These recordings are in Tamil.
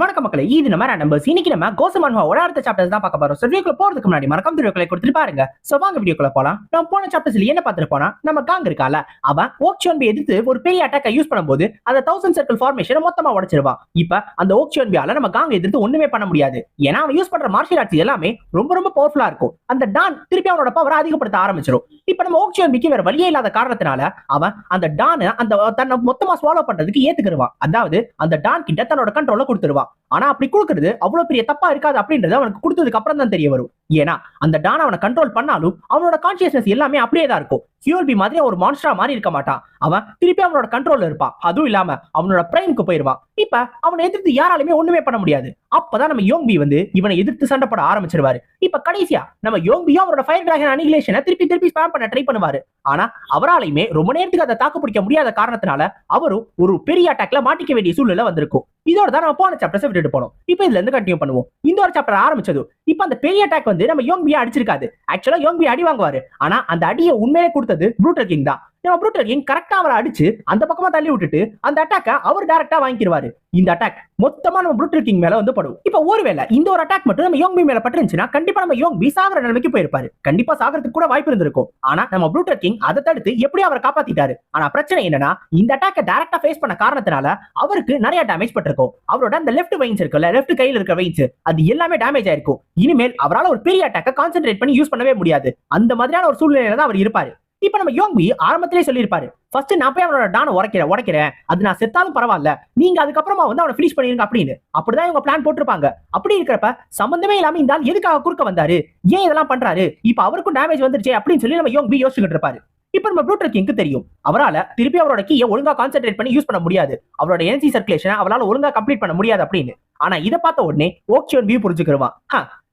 வணக்கம் மக்களே இது நம்ம நம்பர்ஸ் இன்னைக்கு நம்ம கோசமான்வாவோட அடுத்த சாப்டர்ஸ் தான் பார்க்க போறோம். ஸோ வீடியோக்குள்ள போறதுக்கு முன்னாடி மறக்காம வீடியோக்களை கொடுத்துட்டு பாருங்க. ஸோ வாங்க வீடியோக்குள்ள போலாம். நம்ம போன சாப்டர்ஸ்ல என்ன பார்த்துட்டு போனா நம்ம காங் இருக்கால அவன் ஓக்ஷியோன்பி எதிர்த்து ஒரு பெரிய அட்டாக்கை யூஸ் பண்ணும்போது அந்த தௌசண்ட் சர்க்கிள் ஃபார்மேஷனை மொத்தமா உடைச்சிருவான் இப்ப அந்த ஓக்ஷியோன்பியால நம்ம காங் எதிர்த்து ஒண்ணுமே பண்ண முடியாது. ஏன்னா அவன் யூஸ் பண்ற மார்ஷியல் ஆர்ட்ஸ் எல்லாமே ரொம்ப ரொம்ப பவர்ஃபுல்லா இருக்கும். அந்த டான் திருப்பி அவனோட பவரை அதிகப்படுத்த ஆரம்பிச்சிடும் இப்ப நம்ம ஓக்ஷியோன்பிக்கு வேற வழியே இல்லாத காரணத்தினால அவன் அந்த டான் அந்த தன்னை மொத்தமா ஸ்வாலோ பண்றதுக்கு ஏத்துக்கிடுவான் அதாவது அந்த டான் கிட்ட தன்னோட கண்ட்ரோல கொடுத்துருவான் ஆனா அப்படி கொடுக்கறது அவ்வளவு பெரிய தப்பா இருக்காது அப்படின்றது அவனுக்கு கொடுத்ததுக்கு அப்புறம் தான் தெரிய வரும். ஏன்னா அந்த டான் அவனை கண்ட்ரோல் பண்ணாலும் அவனோட கான்சியஸ்னஸ் எல்லாமே அப்படியே தான் இருக்கும். ஹியூல்பி மாதிரி ஒரு மான்ஸ்டரா மாதிரி இருக்க மாட்டான். அவன் திருப்பி அவனோட கண்ட்ரோல்ல இருப்பான். அதுவும் இல்லாம அவனோட பிரைம்க்கு போயிருவான். இப்ப அவனை எதிர்த்து யாராலுமே ஒண்ணுமே பண்ண முடியாது. அப்பதான் நம்ம யோங்பி வந்து இவனை எதிர்த்து சண்டை போட ஆரம்பிச்சிருவாரு. இப்ப கடைசியா நம்ம யோங்கியும் அவரோட ஃபயர் டிராகன் அனிகிலேஷனை திருப்பி திருப்பி ஸ்பேம் பண்ண ட்ரை பண்ணுவாரு. ஆனா அவராலையுமே ரொம்ப நேரத்துக்கு அதை தாக்கு பிடிக்க முடியாத காரணத்தினால அவரும் ஒரு பெரிய அட்டாக்ல மாட்டிக்க வேண்டிய சூழ்நிலை வந்திருக்கும். இதோட தான் நம்ம போன சாப்டர்ஸ் விட்டுட்டு போனோம். இப்போ இதுல இருந்து கண்டினியூ பண்ணுவோம். இந்த ஒரு சாப்டர் ஆரம்பிச்சது இப்ப அந்த பெரிய அட்டாக் வந்து நம்ம யோங்பியா அடிச்சிருக்காது. ஆக்சுவலா யோங்கி அடி வாங்குவாரு. ஆனா அந்த அடியை உண்மையிலே கொடுத்தது ப்ரூட்டல் கிங் தான். நம்ம ப்ரூட்டல் கிங் கரெக்டா அவரை அடிச்சு அந்த பக்கமா தள்ளி விட்டுட்டு அந்த அட்டாக்கை அவர் டேரெக்டாக வாங்கிடுவாரு இந்த அட்டாக் மொத்தமா நம்ம ப்ரூட்டல் கிங் மேல வந்து படும். இப்போ ஒருவேளை இந்த ஒரு அட்டாக் மட்டும் நம்ம யோங்பி மேல பட்டுருந்துச்சுன்னா கண்டிப்பா நம்ம யோங்பி சாகிற நிலைமைக்கு போயிருப்பாரு. கண்டிப்பா சாகிறதுக்கு கூட வாய்ப்பு இருந்திருக்கும். ஆனா நம்ம ப்ரூட்டல் கிங் அதை தடுத்து எப்படி அவரை காப்பாத்திட்டாரு. ஆனா பிரச்சனை என்னன்னா இந்த அட்டாக்கை டேரெக்டாக ஃபேஸ் பண்ண காரணத்தினால அவருக்கு நிறைய டேமேஜ் பட்டிருக்கும். அவரோட அந்த லெஃப்ட் வெயின்ஸ் இருக்குல்ல லெஃப்ட் கையில் இருக்க வெயின்ஸ் அது எல்லாமே டேமேஜ் ஆயிருக்கும். இனிமேல் அவரால் ஒரு பெரிய அட்டாக்கை கான்சென்ட்ரேட் பண்ணி யூஸ் பண்ணவே முடியாது. அந்த மாதிரியான ஒரு சூழ்நிலையில தான் அவர் இருப்பாரு. இப்ப நம்ம யோங்பி ஆரம்பத்திலே சொல்லியிருப்பாரு. ஃபர்ஸ்ட் நான் போய் அவனோட டானை உடைக்கிறேன் உடைக்கிறேன். அது நான் செத்தாலும் பரவாயில்ல. நீங்க அதுக்கப்புறமா வந்து அவனை ஃபினிஷ் பண்ணிருங்க அப்படின்னு. அப்படிதான் இவங்க பிளான் போட்டிருப்பாங்க. அப்படி இருக்கிறப்ப சம்பந்தமே இல்லாம இந்த ஆள் எதுக்காக குறுக்க வந்தாரு? ஏன் இதெல்லாம் பண்றாரு? இப்ப அவருக்கும் டேமேஜ் வந்துருச்சு அப்படின்னு சொல்லி நம்ம யோங்பி யோசிச்சுட்டு இருப்பாரு. இப்ப நம்ம ப்ளூட்டர் கிங்க்கு தெரியும்? அவரால திருப்பி அவரோட கீயை ஒழுங்கா கான்சென்ட்ரேட் பண்ணி யூஸ் பண்ண முடியாது. அவரோட எனர்ஜி சர்க்குலேஷன் அவரால ஒழுங்கா கம்ப்ளீட் பண்ண முடியாது அப்படின்னு. ஆனா இதை பார்த்த உடனே ஓக்சியோன் வியூ புரிஞ்சுக்கிருவான்.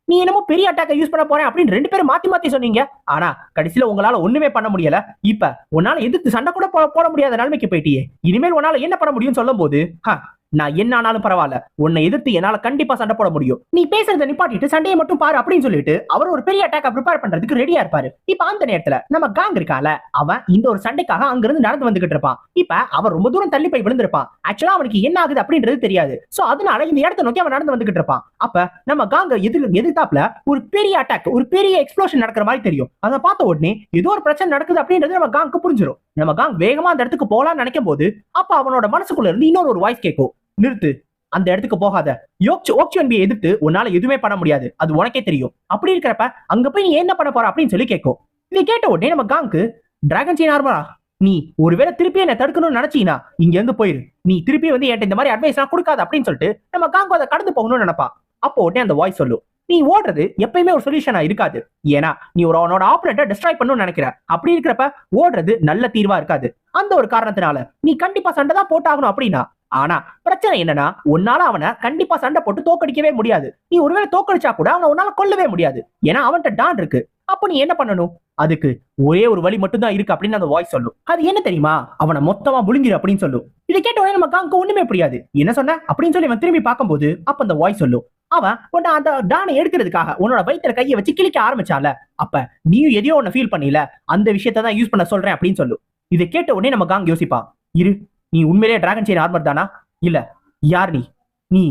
நீ என்னமோ பெரிய அட்டாக்கை யூஸ் பண்ண போறேன் அப்படின்னு ரெண்டு பேரும் மாத்தி மாத்தி சொன்னீங்க. ஆனா கடைசியில உங்களால ஒண்ணுமே பண்ண முடியல. இப்ப உன்னால எதிர்த்து சண்டை கூட போட முடியாத நிலைமைக்கு போயிட்டியே. இனிமேல் உன்னால என்ன பண்ண முடியும்னு சொல்லும் போது நான் என்ன ஆனாலும் பரவாயில்ல. உன்னை எதிர்த்து என்னால கண்டிப்பா சண்டை போட முடியும். நீ பேசுறத நிப்பாட்டிட்டு சண்டையை மட்டும் பாரு அப்படின்னு சொல்லிட்டு அவர் ஒரு பெரிய அட்டாக்கை ப்ரிப்பேர் பண்றதுக்கு ரெடியா இருப்பாரு. இப்ப அந்த நேரத்துல நம்ம காங் இருக்கால அவன் இந்த ஒரு சண்டைக்காக அங்கிருந்து நடந்து வந்துகிட்டு இருப்பான். இப்ப அவன் ரொம்ப தூரம் தள்ளி போய் விழுந்திருப்பான். ஆக்சுவலா அவனுக்கு என்ன ஆகுது அப்படின்றது தெரியாது. சோ அதனால இந்த இடத்த நோக்கி அவன் நடந்து வந்துகிட்டு இருப்பான். அப்ப நம்ம காங்க எதிர் எதிர்த்தாப்புல ஒரு பெரிய அட்டாக் ஒரு பெரிய எக்ஸ்ப்ளோஷன் நடக்கிற மாதிரி தெரியும். அதை பார்த்த உடனே ஏதோ ஒரு பிரச்சனை நடக்குது அப்படின்றது நம்ம காங்க்கு புரிஞ்சிடும் நம்ம காங் வேகமா அந்த இடத்துக்கு போலாம்னு நினைக்கும் போது அப்ப அவனோட மனசுக்குள்ள இருந்து இன்னொரு ஒரு வாய்ஸ் கேட்கும். நிறுத்து. அந்த இடத்துக்கு போகாத. யோக்ச் ஓக்சியன்பியை எதிர்த்து உன்னால எதுவுமே பண்ண முடியாது. அது உனக்கே தெரியும். அப்படி இருக்கிறப்ப அங்க போய் நீ என்ன பண்ண போற அப்படின்னு சொல்லி கேட்கும். இதை கேட்ட உடனே நம்ம காங்க்கு டிராகன் சீன் ஆர்மரா நீ ஒருவேளை திருப்பி என்ன தடுக்கணும்னு நினைச்சீனா இங்க இருந்து போயிரு. நீ திருப்பி வந்து என்கிட்ட இந்த மாதிரி அட்வைஸ் எல்லாம் கொடுக்காது அப்படின்னு சொல்லிட்டு நம்ம காங்கு அதை கடந்து போகணும்னு நினைப்பா. அப்போ உடனே அந்த வாய்ஸ் சொல்லும். நீ ஓடுறது எப்பயுமே ஒரு சொல்யூஷனா இருக்காது. ஏன்னா நீ ஒரு அவனோட ஆப்பரேட்டை டிஸ்ட்ராய் பண்ணணும்னு நினைக்கிற. அப்படி இருக்கிறப்ப ஓடுறது நல்ல தீர்வா இருக்காது. அந்த ஒரு காரணத்தினால நீ கண்டிப்பா சண்டை தான் போட்டாகணும் அப்படின்னா ஆனா பிரச்சனை என்னன்னா உன்னால அவனை கண்டிப்பா சண்டை போட்டு தோக்கடிக்கவே முடியாது. நீ ஒருவேளை தோக்கடிச்சா கூட அவனை உன்னால கொல்லவே முடியாது. ஏன்னா அவன்கிட்ட டான் இருக்கு. அப்ப நீ என்ன பண்ணணும்? அதுக்கு ஒரே ஒரு வழி மட்டும் தான் இருக்கு அப்படின்னு அந்த வாய்ஸ் சொல்லும். அது என்ன தெரியுமா? அவனை மொத்தமா முழுங்கிரு அப்படின்னு சொல்லும். இதை கேட்ட உடனே நம்ம காங்க ஒண்ணுமே புரியாது. என்ன சொன்ன? அப்படின்னு சொல்லி அவன் திரும்பி பார்க்கும்போது அப்ப அந்த வாய்ஸ் சொல்லும். அவன் உன்னை அந்த டானை எடுக்கிறதுக்காக உன்னோட வயிற்றுல கையை வச்சு கிழிக்க ஆரம்பிச்சால அப்ப நீயும் எதையோ ஒன்னு ஃபீல் பண்ணல அந்த விஷயத்தை தான் யூஸ் பண்ண சொல்றேன் அப்படின்னு சொல்லு. இதை கேட்ட உடனே நம்ம காங் யோசிப்பான். இரு நீ உண்மையிலேயே டிராகன் செயின் ஆர்மர் தானா? இல்ல. யார் நீ? நீ.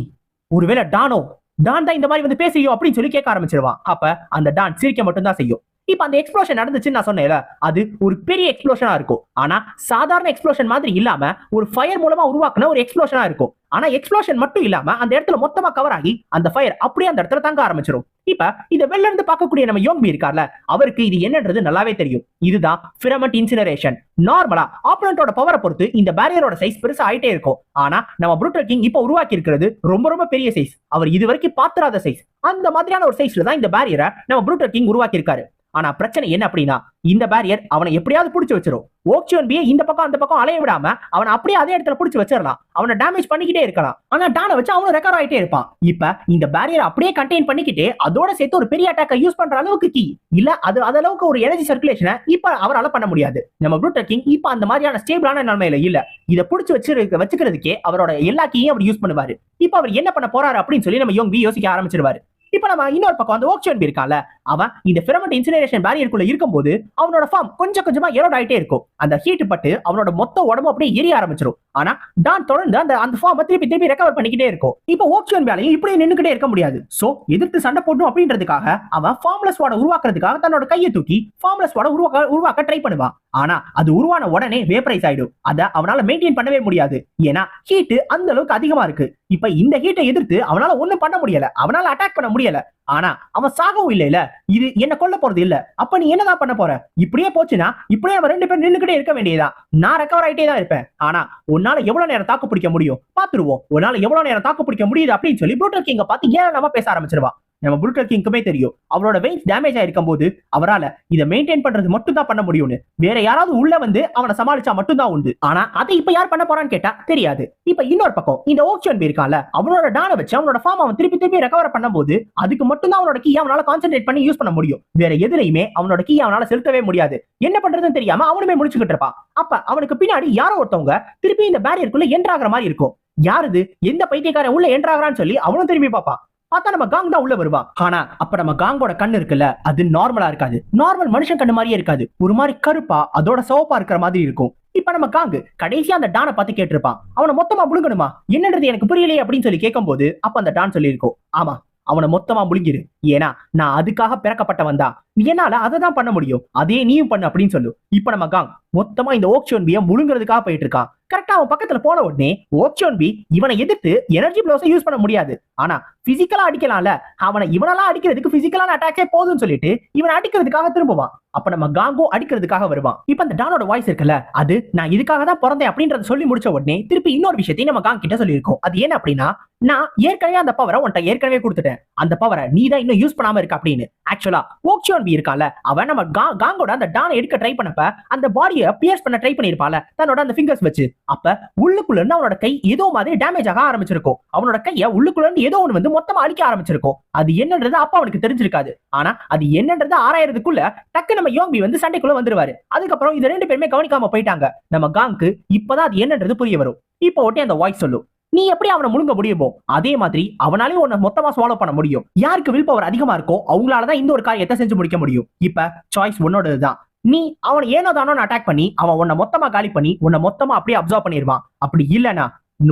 ஒருவேளை டானோ டான் தான் இந்த மாதிரி வந்து பேசுறியோ அப்படின்னு சொல்லி கேட்க ஆரம்பிச்சிருவான். அப்ப அந்த டான் சிரிக்க மட்டும் தான் செய்யும். இப்ப அந்த எக்ஸ்ப்ளோஷன் நடந்துச்சுன்னு நான் சொன்னேன்ல அது ஒரு பெரிய எக்ஸ்ப்ளோஷனா இருக்கும். ஆனா சாதாரண எக்ஸ்ப்ளோஷன் மாதிரி இல்லாம ஒரு ஃபயர் மூலமா உருவாக்குன ஒரு எக்ஸ்ப்ளோஷனா இருக்கும். ஆனா எக்ஸ்ப்ளோஷன் மட்டும் இல்லாம அந்த இடத்துல மொத்தமா கவர் ஆகி அந்த ஃபயர் அப்படியே அந்த இடத்துல தங்க ஆரம்பிச்சிடும் இப்ப இத வெளில இருந்து பார்க்கக்கூடிய நம்ம யோம்பி இருக்கார்ல அவருக்கு இது என்னன்றது நல்லாவே தெரியும். இதுதான் பிரமட் இன்சினரேஷன் நார்மலா ஆப்பனண்டோட பவரை பொறுத்து இந்த பேரியரோட சைஸ் பெருசா ஆயிட்டே இருக்கும். ஆனா நம்ம ப்ரூட்டல் கிங் இப்ப உருவாக்கி இருக்கிறது ரொம்ப ரொம்ப பெரிய சைஸ் அவர் இது வரைக்கும் பாத்திராத சைஸ் அந்த மாதிரியான ஒரு சைஸ்ல தான் இந்த பேரியரை நம்ம ப்ரூட்டல் கிங் உருவாக்கி இருக்காரு ஆனா பிரச்சனை என்ன அப்படின்னா இந்த பேரியர் அவனை எப்படியாவது பிடிச்சி வச்சிரும். ஓக்சியோன் பியை இந்த பக்கம் அந்த பக்கம் அலைய விடாம அவனை அப்படியே அதே இடத்துல பிடிச்சி வச்சிடலாம் அவனை டேமேஜ் பண்ணிக்கிட்டே இருக்கலாம். ஆனா டானை வச்சு அவனும் ரெக்கவர் ஆயிட்டே இருப்பான். இப்ப இந்த பேரியர் அப்படியே கண்டெயின் பண்ணிக்கிட்டே அதோட சேர்த்து ஒரு பெரிய அட்டாக்கை யூஸ் பண்ற அளவுக்கு கீ இல்ல அது அது அளவுக்கு ஒரு எனர்ஜி சர்க்குலேஷனை இப்ப அவரால பண்ண முடியாது. நம்ம ப்ளூட்டர் கிங் இப்ப அந்த மாதிரியான ஸ்டேபிளான நிலைமையில இல்ல. இதை பிடிச்சி வச்சிருக்க வச்சுக்கிறதுக்கே அவரோட எல்லா கீயும் அவர் யூஸ் பண்ணுவாரு. இப்ப அவர் என்ன பண்ண போறாரு அப்படின்னு சொல்லி நம்ம யோங் பி யோசிக்க ஆரம்பிச்சிருவாரு. இப்ப நம்ம இன்னொரு பக்கம் அந்த ஓக்ஷன் இருக்கான்ல அவன் இந்த பிரமண்ட் இன்சினரேஷன் பேரியருக்குள்ள இருக்கும்போது அவனோட ஃபார்ம் கொஞ்சம் கொஞ்சமா எரோட் ஆயிட்டே இருக்கும். அந்த ஹீட் பட்டு அவனோட மொத்த உடம்பு அப்படியே எரிய ஆரம்பிச்சிடும் ஆனா டான் தொடர்ந்து அந்த அந்த ஃபார்ம் திருப்பி திருப்பி ரெக்கவர் பண்ணிக்கிட்டே இருக்கும். இப்போ ஓக்ஷன் வேலையும் இப்படியே நின்றுக்கிட்டே இருக்க முடியாது. சோ எதிர்த்து சண்டை போடணும் அப்படின்றதுக்காக அவன் ஃபார்ம்லெஸ் வாட உருவாக்குறதுக்காக தன்னோட கையை தூக்கி ஃபார்ம்லெஸ் வாட உருவாக்க உருவாக்க ட்ரை பண்ணுவான். ஆனா அது உருவான உடனே வேப்பரைஸ் ஆயிடும். அதை அவனால மெயின்டைன் பண்ணவே முடியாது. ஏன்னா ஹீட் அந்த அளவுக்கு அதிகமா இருக்கு. இப்ப இந்த ஹீட்டை எதிர்த்து அவனால ஒண்ணும் பண்ண முடியல. அவனால அட்டாக் பண்ண முடியல. ஆனா அவன் சாகவும் இல்லையில இது என்ன கொல்ல போறது இல்ல. அப்ப நீ என்னதான் பண்ண போற? இப்படியே போச்சுன்னா இப்படியே அவன் ரெண்டு பேரும் நின்னுகிட்டே இருக்க வேண்டியதா நான் ரெக்கவர் ஆயிட்டே தான் இருப்பேன். ஆனா உன்னால எவ்வளவு நேரம் தாக்கு பிடிக்க முடியும்? பாத்துருவோம். உன்னால எவ்வளவு நேரம் தாக்கு பிடிக்க முடியுது அப்படின்னு சொல்லி புரோட்டர் கிங்க பார்த்து ஏன் நம்ம பேச ஆரம்பிச்சிருவா? நம்ம ப்ரூட்டல் கிங்க்குமே தெரியும். அவரோட வெயின்ஸ் டேமேஜ் ஆயிருக்கும் போது அவரால இதை மெயின்டைன் பண்றது மட்டும் தான் பண்ண முடியும்னு. வேற யாராவது உள்ள வந்து அவனை சமாளிச்சா மட்டும்தான் உண்டு. ஆனா அதை இப்ப யார் பண்ண போறான்னு கேட்டா தெரியாது. இப்ப இன்னொரு பக்கம் இந்த ஓக்ஷன் இருக்கான்ல அவனோட டான வச்சு அவனோட ஃபார்ம் அவன் திருப்பி திருப்பி ரெக்கவர் பண்ணும்போது அதுக்கு மட்டும் தான் அவனோட கீ அவனால கான்சென்ட்ரேட் பண்ணி யூஸ் பண்ண முடியும். வேற எதுலையுமே அவனோட கீ அவனால செலுத்தவே முடியாது. என்ன பண்றதுன்னு தெரியாம அவனுமே முடிச்சுக்கிட்டு இருப்பான். அப்ப அவனுக்கு பின்னாடி யாரோ ஒருத்தவங்க திருப்பி இந்த பேரியருக்குள்ள என்ட்ராகிற மாதிரி இருக்கும். யாருது எந்த பைத்தியக்காரன் உள்ள என்ட்ராகிறான்னு சொல்லி அவனும் திரும்பி பார்ப்பான். பார்த்தா நம்ம காங் தான் உள்ள வருவா. ஆனா அப்ப நம்ம காங்கோட கண்ணு இருக்குல்ல அது நார்மலா இருக்காது. நார்மல் மனுஷன் கண்ணு மாதிரியே இருக்காது. ஒரு மாதிரி கருப்பா அதோட சோப்பா இருக்கிற மாதிரி இருக்கும். இப்ப நம்ம காங்கு கடைசியா அந்த டானை பார்த்து கேட்டிருப்பான். அவனை மொத்தமா முழுங்கணுமா? என்னன்றது எனக்கு புரியலையே அப்படின்னு சொல்லி கேட்கும்போது அப்ப அந்த டான் சொல்லியிருக்கோம் ஆமா அவனை மொத்தமா முழுங்கிரு. ஏன்னா நான் அதுக்காக பிறக்கப்பட்டவன் தான் என்னால அதை தான் பண்ண முடியும். அதே நீயும் பண்ணு அப்படின்னு சொல்லு. இப்ப நம்ம காங் மொத்தமா இந்த ஓக்ஷோன் முழுங்கிறதுக்காக போயிட்டு இருக்கான் கரெக்டா அவன் பக்கத்துல போன உடனே ஓக்ஷோன் பி இவனை எதிர்த்து எனர்ஜி ப்ளவுஸை யூஸ் பண்ண முடியாது. ஆனா பிசிக்கலா அடிக்கலாம்ல. அவனை இவனெல்லாம் அடிக்கிறதுக்கு பிசிக்கலான அட்டாக்கே போதும்னு சொல்லிட்டு இவனை அடிக்கிறதுக்காக திரும்புவான். அப்ப நம்ம காங்கோ அடிக்கிறதுக்காக வருவான். இப்ப அந்த டானோட வாய்ஸ் இருக்குல்ல அது நான் இதுக்காக தான் பிறந்தேன் அப்படின்றத சொல்லி முடிச்ச உடனே திருப்பி இன்னொரு விஷயத்தையும் நம்ம காங் கிட்ட சொல்லியிருக்கோம். அது என்ன அப்படின்னா நான் ஏற்கனவே அந்த பவரை உன்ட்ட ஏற்கனவே கொடுத்துட்டேன். அந்த பவரை நீ தான் இன்னும் யூஸ் பண்ணாம இருக்க அப்படின்னு. ஆக்சுவலா ஓக்ஷோன் பி இருக்கால அவன் நம்ம கா- காங்கோட அந்த டானை எடுக்க ட்ரை பண்ணப்ப அந்த பாடியை பியர்ஸ் பண்ண ட்ரை பண்ணிருப்பால தன்னோட அந்த ஃபிங்கர்ஸ் வச்சு. அப்ப உள்ளுக்குள்ள இருந்து அவனோட கை ஏதோ மாதிரி டேமேஜ் ஆக ஆரம்பிச்சிருக்கும். அவனோட கைய உள்ளுக்குள்ள இருந்து ஏதோ ஒண்ணு வந்து மொத்தமா அழிக்க ஆரம்பிச்சிருக்கும். அது என்னன்றது அப்ப அவனுக்கு தெரிஞ்சிருக்காது. ஆனா அது என்னன்றது ஆராயறதுக்குள்ள டக்கு நம்ம யோம்பி வந்து சண்டைக்குள்ள வந்துருவாரு. அதுக்கப்புறம் இது ரெண்டு பேருமே கவனிக்காம போயிட்டாங்க. நம்ம காங்க்கு இப்பதான் அது என்னன்றது புரிய வரும். இப்போ ஒட்டி அந்த வாய்ஸ் சொல்லும். நீ எப்படி அவனை முழுங்க முடியுமோ அதே மாதிரி அவனாலே உன்னை மொத்தமா ஃபாலோ பண்ண முடியும். யாருக்கு வில் பவர் அதிகமா இருக்கோ அவங்களாலதான் இந்த ஒரு காரியத்தை செஞ்சு முடிக்க முடியும். இப்ப சாய்ஸ் உன்னோடதுதான். நீ அவனை ஏனோ தானோ அட்டாக் பண்ணி அவன் உன்னை மொத்தமா காலி பண்ணி உன்னை மொத்தமா அப்படியே அப்சர்வ் பண்ணிடுவான். அப்படி இல்லனா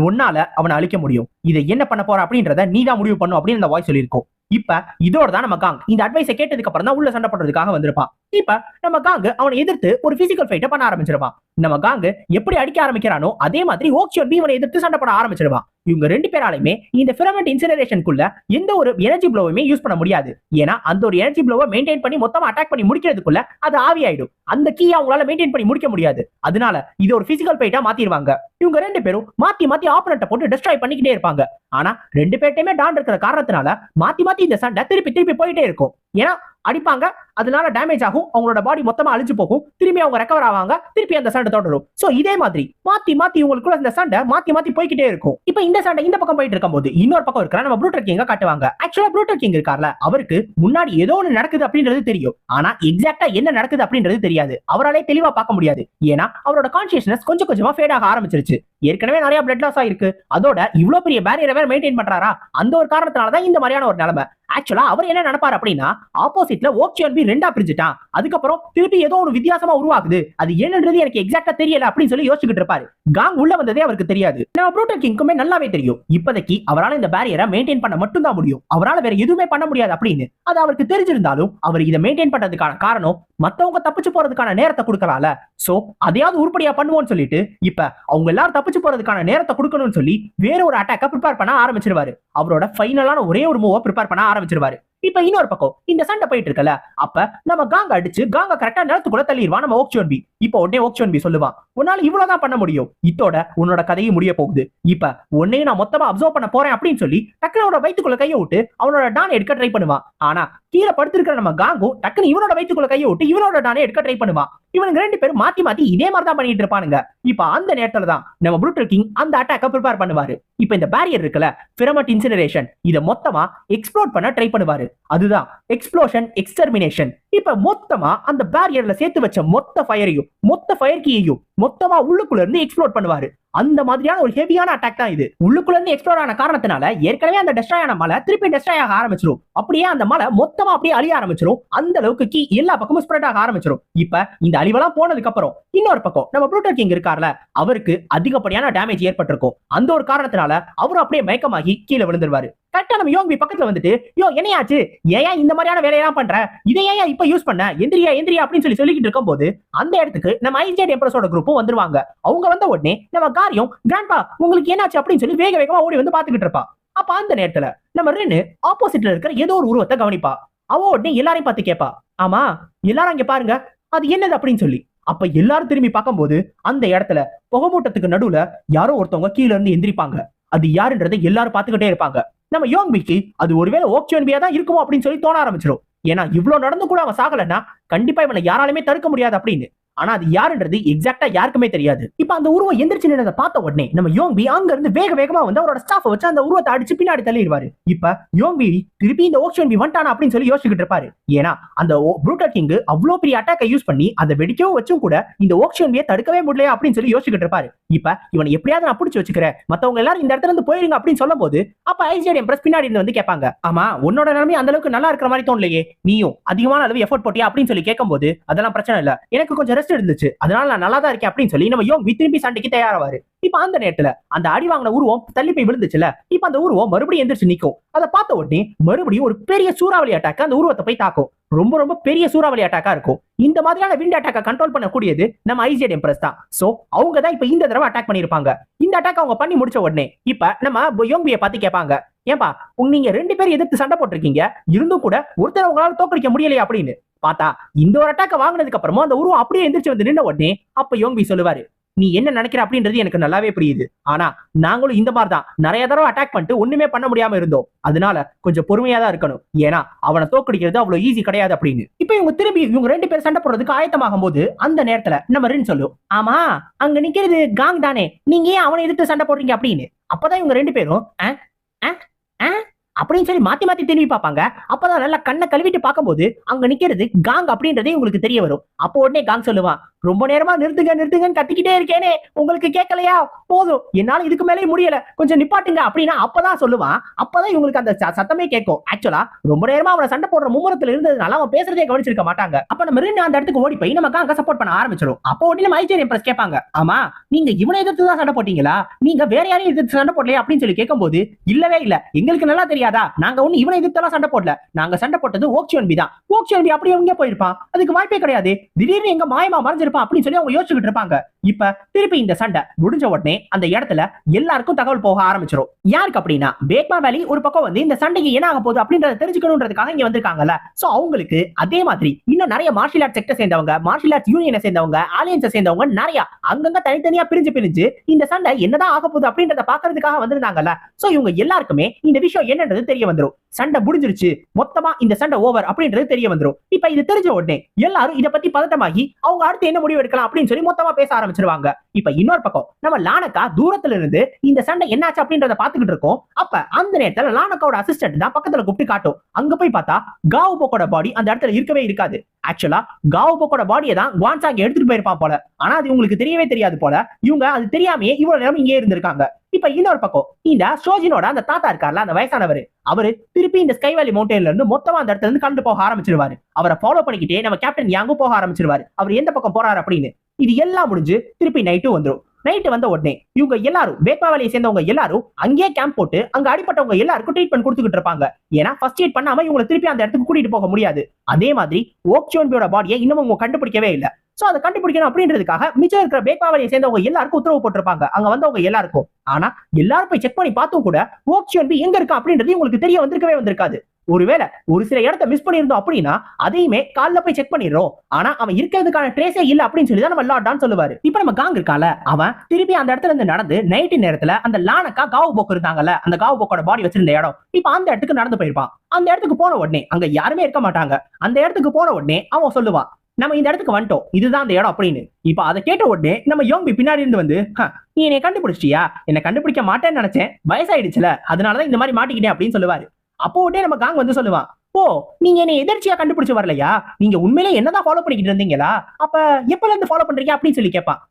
உன்னால அவனை அழிக்க முடியும். இதை என்ன பண்ண போற அப்படின்றத நீ தான் முடிவு பண்ணும் அப்படின்னு அந்த வாய்ஸ் சொல்லியிருக்கோம். இப்ப இதோட தான் நம்ம காங் இந்த அட்வைஸை கேட்டதுக்கு அப்புறம் தான் உள்ள சண்டை பண்றதுக்காக வந்திருப்பான். இப்ப நம்ம காங்கு அவனை எதிர்த்து ஒரு பிசிக்கல் ஃபைட்டை பண்ண ஆரம்பிச்சிருப்பான் நம்ம காங்கு எப்படி அடிக்க ஆரம்பிக்கிறானோ அதே மாதிரி ஓக்ஷியன் பி எதிர்த்து சண்டை போட ஆரம்பிச்சிருவான் இவங்க ரெண்டு பேராலையுமே இந்த ஃபிரமெண்ட் இன்சினரேஷனுக்குள்ள எந்த ஒரு எனர்ஜி ப்ளோவுமே யூஸ் பண்ண முடியாது. ஏன்னா அந்த ஒரு எனர்ஜி ப்ளோவை மெயின்டைன் பண்ணி மொத்தமா அட்டாக் பண்ணி முடிக்கிறதுக்குள்ள அது ஆவியாயிடும். அந்த கீ அவங்களால மெயின்டைன் பண்ணி முடிக்க முடியாது. அதனால இது ஒரு பிசிக்கல் ஃபைட்டா மாத்திடுவாங்க இவங்க ரெண்டு பேரும் மாத்தி மாத்தி ஆப்பனண்ட்டை போட்டு டிஸ்ட்ராய் பண்ணிக்கிட்டே இருப்பாங்க. ஆனா ரெண்டு பேர்ட்டையுமே டான் இருக்கிற காரணத்தினால மாத்தி மாத்தி இந்த சண்டை திருப்பி திருப்பி போயிட்டே இருக்கும். ஏன்னா அடிப்பாங்க அதனால டேமேஜ் ஆகும் அவங்களோட பாடி மொத்தமா அழிஞ்சு போகும் திரும்பி அவங்க ரெக்கவர் ஆவாங்க திருப்பி அந்த சண்டை தொடரும். சோ இதே மாதிரி மாத்தி மாத்தி இவங்களுக்குள்ள இந்த சண்டை மாத்தி மாத்தி போய்கிட்டே இருக்கும். இப்போ இந்த சண்டை இந்த பக்கம் போயிட்டு இருக்கும் போது இன்னொரு பக்கம் இருக்கிற நம்ம ப்ரூட்டர் கிங்க காட்டுவாங்க. ஆக்சுவலா ப்ரூட்டர் கிங் இருக்கார்ல அவருக்கு முன்னாடி ஏதோ ஒன்று நடக்குது அப்படின்றது தெரியும். ஆனா எக்ஸாக்டா என்ன நடக்குது அப்படின்றது தெரியாது. அவராலே தெளிவா பார்க்க முடியாது. ஏன்னா அவரோட கான்சியஸ்னஸ் கொஞ்சம் கொஞ்சமா ஃபேட் ஆக ஆரம்பிச்சிருச்சு. ஏற்கனவே நிறைய பிளட் லாஸ் ஆயிருக்கு. அதோட இவ்வளவு பெரிய பேரியரை வேற மெயின்டைன் பண்றாரா? அந்த ஒரு காரணத்தினால தான் இந்த மாதிரியான ஒரு நிலைமை. ஆக்சுவலா அவர் என்ன நடப்பாரு அப்படின்னா ஆப்போசிட்ல ஓப்சியன் பி ரெண்டா பிரிஞ்சுட்டான். அதுக்கப்புறம் திருப்பி ஏதோ ஒரு வித்தியாசமா உருவாகுது. அது என்னன்றது எனக்கு எக்ஸாக்டா தெரியல அப்படின்னு சொல்லி யோசிச்சுட்டு இருப்பாரு. காங் உள்ள வந்ததே அவருக்கு தெரியாது. நம்ம புரோட்டோ கிங்குமே நல்லாவே தெரியும். இப்போதைக்கு அவரால் இந்த பேரியரை மெயின்டைன் பண்ண மட்டும் தான் முடியும். அவரால் வேற எதுவுமே பண்ண முடியாது அப்படின்னு. அது அவருக்கு தெரிஞ்சிருந்தாலும் அவர் இதை மெயின்டைன் பண்றதுக்கான காரணம் மத்தவங்க தப்பிச்சு போறதுக்கான நேரத்தை கொடுக்கலாம்ல சோ அதையாவது உருப்படியா பண்ணுவோம்னு சொல்லிட்டு இப்ப அவங்க எல்லாரும் தப்பிச்சு போறதுக்கான நேரத்தை கொடுக்கணும்னு சொல்லி வேற ஒரு அட்டாக்க ப்ரிப்பேர் பண்ண ஆரம்பிச்சிருவாரு. அவரோட ஃபைனலான ஒரே ஒரு மூவை ப்ரிப்பேர் பண்ண ஆரம்பிச்சிருவாரு. இப்ப இன்னொரு பக்கம் இந்த சண்டை போயிட்டு இருக்கல அப்ப நம்ம காங்க அடிச்சு காங்க கரெக்டா நிலத்துக்குள்ள தள்ளிடுவான் நம்ம ஓக்ஷோன் பி இப்ப உடனே ஓக்ஷோன் பி சொல்லுவான் உன்னால இவ்வளவுதான் பண்ண முடியும். இத்தோட உன்னோட கதையும் முடிய போகுது. இப்ப உன்னையும் நான் மொத்தமா அப்சர்வ் பண்ண போறேன் அப்படின்னு சொல்லி டக்குனு அவனோட வயிற்றுக்குள்ள கையை விட்டு அவனோட டான் எடுக்க ட்ரை பண்ணுவான். ஆனா கீழே படுத்திருக்கிற நம்ம காங்கும் டக்குனு இவனோட வயிற்றுக்குள்ள கையை விட்டு இவனோட டானே எடுக்க ட்ரை பண்ணுவான். இவனுங்க ரெண்டு பேரும் மாத்தி மாத்தி இதே மாதிரி தான் பண்ணிட்டு இருப்பானுங்க. இப்ப அந்த நேரத்துல தான் நம்ம ப்ரூட்டல் கிங் அந்த அட்டாக்க ப்ரிப்பேர் பண்ணுவாரு. இப்ப இந்த பேரியர் இருக்குல்ல பிரமட் இன்சினரேஷன் இதை மொத்தமா எக்ஸ்ப்ளோர் பண்ண ட்ரை பண்ணுவாரு. அதுதான். எக்ஸ்ப்ளோஷன் எக்ஸ்டர்மினேஷன் இப்ப மொத்தமா அந்த பேரியர்ல சேர்த்து வச்ச மொத்த ஃபயரையும் மொத்த ஃபயர் கீயையும் மொத்தமா உள்ளுக்குள்ள இருந்து எக்ஸ்ப்ளோர் பண்ணுவாரு. அந்த மாதிரியான ஒரு ஹெவியான அட்டாக் தான் இது. உள்ளுக்குள்ள இருந்து எக்ஸ்ப்ளோர் ஆன காரணத்தினால ஏற்கனவே அந்த டெஸ்ட்ராய் ஆன மலை திருப்பி டெஸ்ட்ராய் ஆக ஆரம்பிச்சிரும். அப்படியே அந்த மலை மொத்தமா அப்படியே அழிய ஆரம்பிச்சிரும். அந்த அளவுக்கு கீ எல்லா பக்கமும் ஸ்ப்ரெட் ஆக ஆரம்பிச்சிரும். இப்ப இந்த அழிவெல்லாம் போனதுக்கு அப்புறம் இன்னொரு பக்கம் நம்ம ப்ளூட்டர் கிங் இருக்கார்ல அவருக்கு அதிகப்படியான டேமேஜ் ஏற்பட்டிருக்கும். அந்த ஒரு காரணத்தினால அவரும் அப்படியே மயக்கமாகி கீழே விழுந்துருவாரு. கரெக்டா நம்ம யோம்பி பக்கத்துல வந்துட்டு யோ என்னையாச்சு? ஏன் இந்த மாதிரியான வேலையெல்லாம் பண்ற? இதை ஏன் இப்ப யூஸ் பண்ண? எந்திரியா எந்திரியா அப்படின்னு சொல்லி சொல்லிக்கிட்டு இருக்கும்போது அந்த இடத்துக்கு நம்ம ஐஜே டெம்பரஸோட குரூப்பும் வந்துருவாங்க. அவங்க வந்த உடனே நம்ம காரியம் கிராண்ட்பா உங்களுக்கு என்னாச்சு? அப்படின்னு சொல்லி வேக வேகமா ஓடி வந்து பாத்துக்கிட்டு இருப்பா. அப்ப அந்த நேரத்துல நம்ம ரெண்டு ஆப்போசிட்ல இருக்கிற ஏதோ ஒரு உருவத்தை கவனிப்பா. அவ உடனே எல்லாரையும் பார்த்து கேப்பா ஆமா எல்லாரும் அங்க பாருங்க அது என்னது? அப்படின்னு சொல்லி. அப்ப எல்லாரும் திரும்பி பார்க்கும்போது அந்த இடத்துல புகமூட்டத்துக்கு நடுவுல யாரோ ஒருத்தவங்க கீழ இருந்து எந்திரிப்பாங்க. அது யாருன்றதை எல்லாரும் பார்த்துக்கிட்டே இருப்பாங்க. நம்ம யோங்பிக்கு அது ஒருவேளை ஓக்சோன்பியா தான் இருக்குமோ அப்படின்னு சொல்லி தோண ஆரம்பிச்சிடும் ஏன்னா இவ்வளவு நடந்து கூட அவன் சாகலைன்னா கண்டிப்பா இவனை யாராலுமே தடுக்க முடியாது அப்படின்னு. ஆனா அது யாருன்றது எக்ஸாக்டா யாருக்குமே தெரியாது. இப்ப அந்த உருவம் எந்திரிச்சு நின்றதை பார்த்த உடனே நம்ம யோங்பி அங்க இருந்து வேக வேகமா வந்து அவரோட ஸ்டாஃப் வச்சு அந்த உருவத்தை அடிச்சு பின்னாடி தள்ளிடுவாரு. இப்ப யோங்பி திருப்பி இந்த ஓக்ஷன் பி வந்துட்டானா அப்படின்னு சொல்லி யோசிச்சுக்கிட்டு இருப்பாரு. ஏன்னா அந்த ப்ரூட்டர் கிங் அவ்வளவு பெரிய அட்டாக்கை யூஸ் பண்ணி அதை வெடிக்கவும் வச்சும் கூட இந்த ஓக்ஷன் பியை தடுக்கவே முடியல அப்படின்னு சொல்லி யோசிச்சுக்கிட்டு இருப்பாரு. இப்ப இவனை எப்படியாவது நான் பிடிச்சி வச்சுக்கிறேன். மத்தவங்க எல்லாரும் இந்த இடத்துல இருந்து போயிருங்க அப்படின்னு சொல்லும் போது அப்ப ஐசிஎம் பிரஸ் பின்னாடி இருந்து வந்து கேட்பாங்க. ஆமா உன்னோட நிலைமை அந்த அளவுக்கு நல்லா இருக்கிற மாதிரி தோணலையே. நீயும் அதிகமான அளவு எஃபோர்ட் போட்டியா அப்படின்னு சொல்லி கேட்கும்போது அதெல்லாம் பிரச்சனை இல்ல. எனக்கு கொஞ்சம் ரெஸ்ட் இருந்துச்சு அதனால நான் நல்லா தான் இருக்கேன் அப்படின்னு சொல்லி நம்ம யோங் திரும்பி சண்டைக்கு தயாராவாரு. இப்ப அந்த நேரத்துல அந்த அடி வாங்கின உருவம் தள்ளி போய் விழுந்துச்சுல இப்ப அந்த உருவம் மறுபடியும் எந்திரிச்சு நிக்கும். அதை பார்த்த உடனே மறுபடியும் ஒரு பெரிய சூறாவளி அட்டாக் அந்த உருவத்தை போய் தாக்கும். ரொம்ப ரொம்ப பெரிய சூறாவளி அட்டாக்கா இருக்கும். இந்த மாதிரியான விண்ட் அட்டாக்கை கண்ட்ரோல் பண்ணக்கூடியது நம்ம ஐசியட் எம்ப்ரஸ் தான். சோ அவங்க தான் இப்ப இந்த தடவை அட்டாக் பண்ணிருப்பாங்க இந்த அட்டாக் அவங்க பண்ணி முடிச்ச உடனே இப்ப நம்ம யோங்கியை பார்த்து கேட்பாங்க. ஏன்பா உங்க நீங்க ரெண்டு பேரும் எதிர்த்து சண்டை போட்டிருக்கீங்க. இருந்தும் கூட ஒருத்தர் உங்களால தோக்கடிக்க முடியலையா அப்படின்னு. பார்த்தா இந்த ஒரு அட்டாக்க வாங்கினதுக்கு அப்புறமா அந்த உருவம் அப்படியே எந்திரிச்சு வந்து நின்ன உடனே அப்ப யோங்கி சொல்லுவாரு நீ என்ன நினைக்கிற? அப்படின்றது எனக்கு நல்லாவே புரியுது. ஆனா நாங்களும் இந்த மாதிரி தான். நிறைய தடவை அட்டாக் பண்ணிட்டு ஒண்ணுமே பண்ண முடியாம இருந்தோம். அதனால கொஞ்சம் பொறுமையா தான் இருக்கணும். ஏன்னா அவனை தோக்கடிக்கிறது அவ்வளவு ஈஸி கிடையாது அப்படின்னு. இப்ப இவங்க திரும்பி இவங்க ரெண்டு பேர் சண்டை போடுறதுக்கு ஆயத்தமாகும் போது அந்த நேரத்துல நம்ம ரெண்டு சொல்லும் ஆமா அங்க நிக்கிறது காங் தானே. நீங்க ஏன் அவனை எதிர்த்து சண்டை போடுறீங்க? அப்படின்னு. அப்பதான் இவங்க ரெண்டு பேரும் அப்படின்னு சொல்லி மாத்தி மாத்தி திரும்பி பார்ப்பாங்க. அப்பதான் நல்லா கண்ணை கழுவிட்டு பார்க்கும்போது அங்க நிக்கிறது காங் அப்படின்றதே உங்களுக்கு தெரிய வரும். அப்போ உடனே காங் சொல்லுவான் ரொம்ப நேரமா நிறுத்துங்க நிறுத்துங்கன்னு கத்திக்கிட்டே இருக்கேனே உங்களுக்கு கேட்கலையா? போதும் என்னால இதுக்கு மேலே முடியல கொஞ்சம் நிப்பாட்டுங்க அப்படின்னா அப்பதான் சொல்லுவான் அப்பதான் இவங்களுக்கு அந்த சத்தமே கேட்கும். ஆக்சுவலா ரொம்ப நேரமா அவனை சண்டை போடுற மும்முரத்துல இருந்ததுனால அவன் பேசுறதே கவனிச்சிருக்க மாட்டாங்க. அப்ப நம்ம ரெண்டு அந்த இடத்துக்கு ஓடி போய் நமக்கு அங்க சப்போர்ட் பண்ண ஆரம்பிச்சிடும் அப்போ உடனே நம்ம ஐஜேரியன் பிரஸ் கேட்பாங்க ஆமா நீங்க இவனை எதிர்த்து தான் சண்டை போட்டீங்களா? நீங்க வேற யாரையும் எதிர்த்து சண்டை போடலையா? அப்படின்னு சொல்லி கேட்கும்போது இல்லவே இல்ல எங்களுக்கு நல்லா தெரியும் தெரியாதா? நாங்க ஒண்ணு இவனை எதிர்த்தெல்லாம் சண்டை போடல. நாங்க சண்டை போட்டது ஓக்ஷியன்பி தான். ஓக்ஷியன் பி அப்படியே எங்க போயிருப்பான். அதுக்கு வாய்ப்பே கிடையாது. திடீர்னு எங்க மாயமா மறைஞ்சிருப்பான் அப்படின்னு சொல்லி அவங்க யோசிச்சுக்கிட்டு இருப்பாங்க. இப்ப திருப்பி இந்த சண்டை முடிஞ்ச உடனே அந்த இடத்துல எல்லாருக்கும் தகவல் போக ஆரம்பிச்சிடும் யாருக்கு அப்படின்னா பேக்மா வேலி ஒரு பக்கம் வந்து இந்த சண்டைக்கு என்ன ஆக போகுது அப்படின்றத தெரிஞ்சுக்கணுன்றதுக்காக இங்க வந்திருக்காங்கல்ல. சோ அவங்களுக்கு அதே மாதிரி இன்னும் நிறைய மார்ஷியல் ஆர்ட் செக்டர் சேர்ந்தவங்க மார்ஷியல் ஆர்ட் யூனியனை சேர்ந்தவங்க ஆலியன்ஸை சேர்ந்தவங்க நிறைய அங்கங்க தனித்தனியா பிரிஞ்சு பிரிஞ்சு இந்த சண்டை என்னதான் ஆக போகுது அப்படின்றத பாக்குறதுக்காக வந்திருந்தாங்கல்ல. சோ இவங்க எல்லாருக்குமே இந்த விஷயம் என்னன்றது தெரிய வந்துடும் சண்டை முடிஞ்சிருச்சு மொத்தமா இந்த சண்டை ஓவர் அப்படின்றது தெரிய வந்துரும். இப்ப இது தெரிஞ்ச உடனே எல்லாரும் இதை பத்தி பதட்டமாகி அவங்க அடுத்து என்ன முடிவு எடுக்கலாம் அப்படின்னு சொல்லி மொத்தமா பேச ஆரம்பிச்சிருவாங்க. இப்ப இன்னொரு பக்கம் நம்ம லானக்கா தூரத்துல இருந்து இந்த சண்டை என்னாச்சு அப்படின்றத பாத்துக்கிட்டு இருக்கோம். அப்ப அந்த நேரத்துல லானக்காவோட அசிஸ்டன்ட் தான் பக்கத்துல கூப்பிட்டு காட்டும். அங்க போய் பார்த்தா காவு போக்கோட பாடி அந்த இடத்துல இருக்கவே இருக்காது. ஆக்சுவலா காவு போக்கோட பாடியை தான் குவான்சாங் எடுத்துட்டு போயிருப்பான் போல. ஆனா அது உங்களுக்கு தெரியவே தெரியாது போல. இவங்க அது தெரியாமயே இவ்வளவு நேரம் இங்கே இருந்திருக்காங்க. இப்ப இன்னொரு பக்கம் இந்த சோஜினோட அந்த தாத்தா இருக்கார்ல அந்த வயசானவர் அவரு திருப்பி இந்த ஸ்கைவேலி மவுண்டன்ல இருந்து மொத்தமா அந்த இடத்துல இருந்து கண்டு போக ஆரம்பிச்சிருவாரு. அவரை ஃபாலோ பண்ணிக்கிட்டே நம்ம கேப்டன் யாங்கும் போக ஆரம்பிச்சிருவாரு. அவர் எந்த பக்கம் போறாரு அப்படின்னு இது எல்லாம் முடிஞ்சு திருப்பி நைட்டும் வந்துரும். நைட்டு வந்த உடனே இவங்க எல்லாரும் வேட்பாவலியை சேர்ந்தவங்க எல்லாரும் அங்கேயே கேம்ப் போட்டு அங்க அடிப்பட்டவங்க எல்லாருக்கும் ட்ரீட்மெண்ட் கொடுத்துக்கிட்டு இருப்பாங்க. ஏன்னா ஃபர்ஸ்ட் எய்ட் பண்ணாம இவங்களை திருப்பி அந்த இடத்துக்கு கூட்டிட்டு போக முடியாது. அதே மாதிரி ஓக்சோன்பியோட பாடியை இன்னும் அவங்க கண்டுபிடிக்கவே இல்லை. சோ அதை கண்டுபிடிக்கணும் அப்படின்றதுக்காக மிச்சம் இருக்கிற பேக்பாவலியை சேர்ந்தவங்க எல்லாருக்கும் உத்தரவு போட்டிருப்பாங்க. அங்க வந்தவங்க எல்லாருக்கும். ஆனா எல்லாரும் போய் செக் பண்ணி பார்த்தும் கூட ஓக்சியன் எங்க இருக்கா அப்படின்றது உங்களுக்கு தெரிய வந்திருக்கவே வந்திருக்காது. ஒருவேளை ஒரு சில இடத்த மிஸ் பண்ணியிருந்தோம் அப்படின்னா அதையுமே கால்ல போய் செக் பண்ணிடுறோம். ஆனா அவன் இருக்கிறதுக்கான ட்ரேஸே இல்ல அப்படின்னு சொல்லி தான் நம்ம லாட்டான்னு சொல்லுவாரு. இப்ப நம்ம காங் இருக்கால அவன் திருப்பி அந்த இடத்துல இருந்து நடந்து நைட்டு நேரத்துல அந்த லானக்கா காவு போக்கு இருந்தாங்கல்ல அந்த காவு போக்கோட பாடி வச்சிருந்த இடம் இப்ப அந்த இடத்துக்கு நடந்து போயிருப்பான். அந்த இடத்துக்கு போன உடனே அங்க யாருமே இருக்க மாட்டாங்க. அந்த இடத்துக்கு போன உடனே அவன் சொல்லுவான் நம்ம இந்த இடத்துக்கு வந்துட்டோம். இதுதான் அந்த இடம் அப்படின்னு. இப்ப அதை கேட்ட உடனே நம்ம யோம்பி பின்னாடி இருந்து வந்து நீ என்னை கண்டுபிடிச்சிட்டியா? என்னை கண்டுபிடிக்க மாட்டேன்னு நினைச்சேன். வயசாயிடுச்சுல. அதனாலதான் இந்த மாதிரி மாட்டிக்கிட்டேன் அப்படின்னு சொல்லுவாரு. அப்போ உடனே நம்ம காங் வந்து சொல்லுவான் ஓ நீங்க என்ன எதிர்ச்சியா கண்டுபிடிச்சு வரலையா? நீங்க உண்மையிலே என்னதான் ஃபாலோ பண்ணிக்கிட்டு இருந்தீங்களா? அப்ப எப்பல இருந்து ஃபாலோ பண்றீங்க? அப்படின்னு சொல்லி கேட்பான்.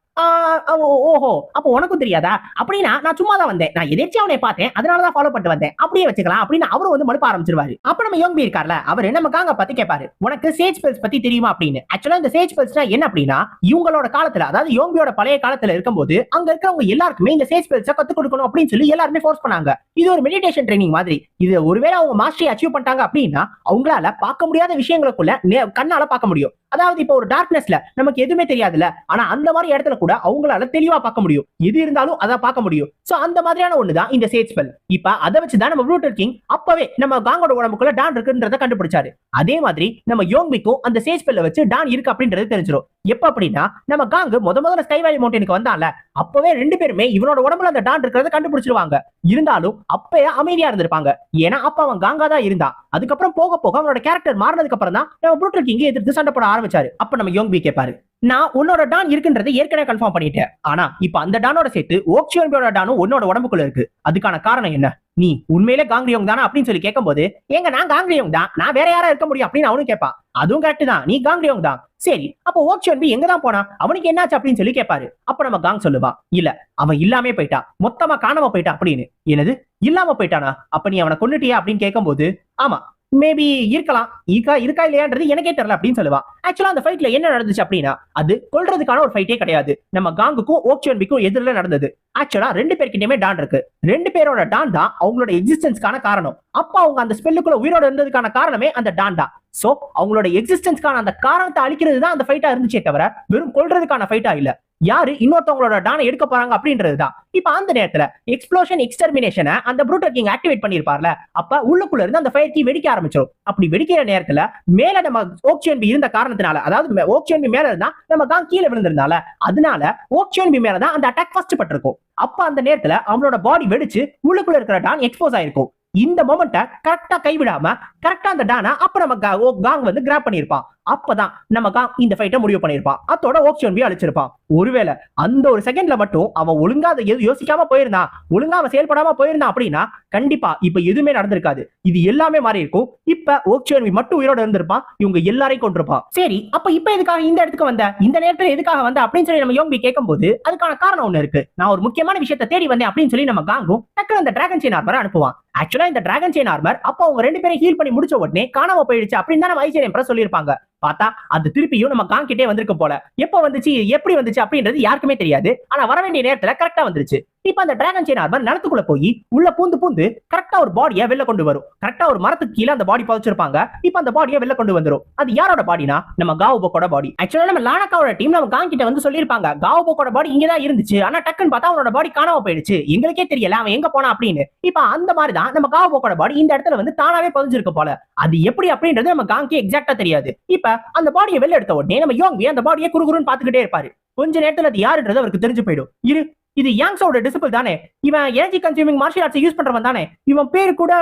ஓஹோ. அப்போ உனக்கும் தெரியாதா? அப்படின்னா நான் சும்மா தான் வந்தேன். நான் எதேச்சியா அவனை பார்த்தேன். அதனாலதான் ஃபாலோ பண்ணிட்டு வந்தேன். அப்படியே வச்சுக்கலாம் அப்படின்னு அவரும் வந்து மறுப்ப ஆரம்பிச்சிருவாரு. அப்ப நம்ம யோங்கி இருக்கார்ல அவரு நம்ம காங்க பத்தி கேட்பாரு உனக்கு சேஜ் பெல்ஸ் பத்தி தெரியுமா அப்படின்னு. ஆக்சுவலா இந்த சேஜ் பெல்ஸ்னா என்ன அப்படின்னா இவங்களோட காலத்துல அதாவது யோங்கியோட பழைய காலத்துல இருக்கும்போது அங்க இருக்கிறவங்க எல்லாருக்குமே இந்த சேஜ் பெல்ஸ கத்து கொடுக்கணும் அப்படின்னு சொல்லி எல்லாருமே ஃபோர்ஸ் பண்ணாங்க. இது ஒரு மெடிடேஷன் ட்ரைனிங் மாதிரி. இது ஒருவேளை அவங்க மாஸ்டரி அச்சீவ் பண்ணிட்டாங்க அப்படின்னா அவங்களால பார்க்க முடியாத விஷயங்களுக்குள்ள கண்ணால பார்க்க முடியும். அதாவது இப்போ ஒரு டார்க்னஸ்ல நமக்கு எதுவுமே தெரியாதுல்ல. ஆனா அந்த மாதிரி இடத்துல கூட அவங்களால தெளிவா பார்க்க முடியும். எது இருந்தாலும் அதை பார்க்க முடியும். சோ அந்த மாதிரியான ஒண்ணுதான் இந்த சேஜ் ஸ்பெல் இப்ப அதை வச்சுதான் நம்ம ப்ரூட்டர் கிங் அப்பவே நம்ம காங்கோட உடம்புக்குள்ள டான் இருக்குன்றத கண்டுபிடிச்சாரு. அதே மாதிரி நம்ம யோங்பிக்கும் அந்த சேஜ் ஸ்பெல்ல வச்சு டான் இருக்கு அப்படின்றது தெரிஞ்சிடும் எப்ப அப்படின்னா நம்ம காங்கு முத முதல்ல ஸ்கை வேலி மவுண்டனுக்கு வந்தால அப்பவே ரெண்டு பேருமே இவனோட உடம்புல அந்த டான் இருக்கிறத கண்டுபிடிச்சிருவாங்க. இருந்தாலும் அப்பயே அமைதியா இருந்திருப்பாங்க. ஏன்னா அப்ப அவன் காங்கா தான் இருந்தான் அதுக்கப்புறம் போக போக அவனோட கேரக்டர் மாறினதுக்கு அப்புறம் தான் நம்ம புரூட்டல் கிங் எதிர்த்து சண்டை போட ஆரம்பிச்சாரு. அப்ப நம்ம யோங்பி கேட்பாரு நான் உன்னோட டான் இருக்குன்றது ஏற்கனவே கன்ஃபார்ம் பண்ணிட்டேன். ஆனா இப்ப அந்த டானோட சேர்த்து ஓக்சியோன்பியோட டானும் உன்னோட உடம்புக்குள்ள இருக்கு. அதுக்கான காரணம் என்ன? நீ உண்மையிலே காங்கிரியோங் தானே? அப்படின்னு சொல்லி கேட்கும்போது ஏங்க நான் காங்கிரியோங் தான். நான் வேற யாரா இருக்க முடியும்? அப்படின்னு அவனும் கேட்பான். அதுவும் கரெக்ட் தான். நீ காங்கிரியோங் தான். சரி அப்போ ஓக்சியோன்பி எங்க தான் போனா? அவனுக்கு என்னாச்சு அப்படின்னு சொல்லி கேட்பாரு அப்ப நம்ம காங் சொல்லுவா இல்ல அவன் இல்லாமே போயிட்டா மொத்தமா காணாம போயிட்டா அப்படின்னு. என்னது? இல்லாம போயிட்டானா? அப்ப நீ அவனை கொண்டுட்டியா அப்படின்னு கேட்கும்போது ஆமா மேபி இருக்கலாம். இருக்கா இருக்கா இல்லையான்றது எனக்கே தெரியல அப்படின்னு சொல்லுவான் ஆக்சுவலா அந்த ஃபைட்ல என்ன நடந்துச்சு அப்படின்னா அது கொல்றதுக்கான ஒரு ஃபைட்டே கிடையாது. நம்ம காங்குக்கும் ஓக்சியோன்பிக்கும் எதிரில் நடந்தது. ஆக்சுவலா ரெண்டு பேர்கிட்டயுமே டான் இருக்கு. ரெண்டு பேரோட டான் தான் அவங்களோட எக்ஸிஸ்டன்ஸ்க்கான காரணம். அப்ப அவங்க அந்த ஸ்பெல்லுக்குள்ள உயிரோட இருந்ததுக்கான காரணமே அந்த டான் தான். சோ அவங்களோட எக்ஸிஸ்டன்ஸ்க்கான அந்த காரணத்தை அழிக்கிறது தான் அந்த ஃபைட்டா இருந்துச்சே தவிர வெறும் கொள்றதுக்கான ஃபைட்டா இல்ல. யாரு? இன்னொருத்தவங்களோட டானை எடுக்க போறாங்க அப்படின்றது தான் இப்ப அந்த நேரத்துல எக்ஸ்ப்ளோஷன் எக்ஸ்டர்மினேஷனை அந்த ப்ரூட்டர் கிங் ஆக்டிவேட் பண்ணிருப்பார்ல அப்ப உள்ளுக்குள்ள இருந்து அந்த ஃபயர் கீ வெடிக்க ஆரம்பிச்சிடும் அப்படி வெடிக்கிற நேரத்துல மேல நம்ம ஓக்சியன்பி இருந்த காரணத்தினால அதாவது ஓக்சியன்பி மேல இருந்தா நம்ம தான் கீழே விழுந்திருந்தால அதனால ஓக்சியன்பி மேலதான் அந்த அட்டாக் ஃபர்ஸ்ட் பட்டிருக்கும். அப்ப அந்த நேரத்துல அவனோட பாடி வெடிச்சு உள்ளுக்குள்ள இருக்கிற டான் எக்ஸ்போஸ் ஆயிருக்கும். இந்த மொமெண்ட்டை கரெக்டா கைவிடாம கரெக்டா அந்த டானா அப்ப நம்ம கா- ஓ- காங் வந்து கிராப் பண்ணிருப்பான் அப்பதான் நமக்கா இந்த ஃபைட்டை முடிவு பண்ணியிருப்பான் அதோட ஓக்சியோன்பி அழிச்சிருப்பான். ஒருவேளை அந்த ஒரு செகண்ட்ல மட்டும் அவன் ஒழுங்கா அதை எது யோசிக்காம போயிருந்தான் ஒழுங்கா அவன் செயல்படாம போயிருந்தான் அப்படின்னா கண்டிப்பா இப்ப எதுவுமே நடந்திருக்காது. இது எல்லாமே மாறி இருக்கும். இப்ப ஓக்சியோன்பி மட்டும் உயிரோட இருந்திருப்பான். இவங்க எல்லாரையும் கொண்டிருப்பான் சரி அப்ப இப்ப எதுக்காக இந்த இடத்துக்கு வந்த? இந்த நேரத்துல எதுக்காக வந்த? அப்படின்னு சொல்லி நம்ம யோம்பி கேட்கும்போது அதுக்கான காரணம் ஒண்ணு இருக்கு. நான் ஒரு முக்கியமான விஷயத்தை தேடி வந்தேன் அப்படின்னு சொல்லி நம்ம காங்கும் டக்கு அந்த டிராகன் செயின் ஆர்மர் அனுப்புவான். ஆக்சுவலா இந்த டிராகன் செயின் ஆர்மர் அப்போ அவங்க ரெண்டு பேரும் ஹீல் பண்ணி முடிச்ச உடனே காணாம போயிடுச்சு அப்படின்னு தான் நம்ம ஐசியர் சொல்லியிருப்பாங்க. பார்த்தா அது திருப்பியும் நம்ம காங்கிட்டே வந்திருக்க போல. எப்போ வந்துச்சு? எப்படி வந்துச்சு? அப்படின்றது யாருக்குமே தெரியாது. ஆனா வர வேண்டிய நேரத்துல கரெக்டா வந்துருச்சு. இப்ப அந்த டிராகன் செயின் ஆர்மர் நிலத்துக்குள்ள போய் உள்ள பூந்து பூந்து கரெக்டா ஒரு பாடியை வெளில கொண்டு வரும். கரெக்டா ஒரு மரத்துக்கு கீழே அந்த பாடி பதிச்சிருப்பாங்க. இப்ப அந்த பாடியை வெளில கொண்டு வந்துரும். அது யாரோட பாடினா நம்ம காவுபோக்கோட பாடி ஆக்சுவலா நம்ம லானக்காவோட டீம் நம்ம காங் கிட்ட வந்து சொல்லியிருப்பாங்க. காவுபோக்கோட பாடி இங்கதான் இருந்துச்சு. ஆனா டக்குன்னு பார்த்தா அவனோட பாடி காணாம போயிடுச்சு. எங்களுக்கே தெரியல அவன் எங்க போனா அப்படின்னு. இப்ப அந்த மாதிரி தான் நம்ம காவுபோக்கோட பாடி இந்த இடத்துல வந்து தானாவே பதிஞ்சிருக்கு போல. அது எப்படி அப்படின்றது நம்ம காங்கே எக்ஸாக்டா தெரியாது. இப்ப அந்த பாடியை வெளில எடுத்த உடனே நம்ம யோங்கி அந்த பாடியை குறுகுறுன்னு பாத்துக்கிட்டே இருப்பாரு. கொஞ்ச நேரத்துல அது யாருன்றது அவருக்கு தெரிஞ்சு போயிடும். இரு இது யாங்ஸோட டிசிபிள் தானே. இவன் energy consuming martial arts use பண்றவன் தானே. இவன் பேர் கூட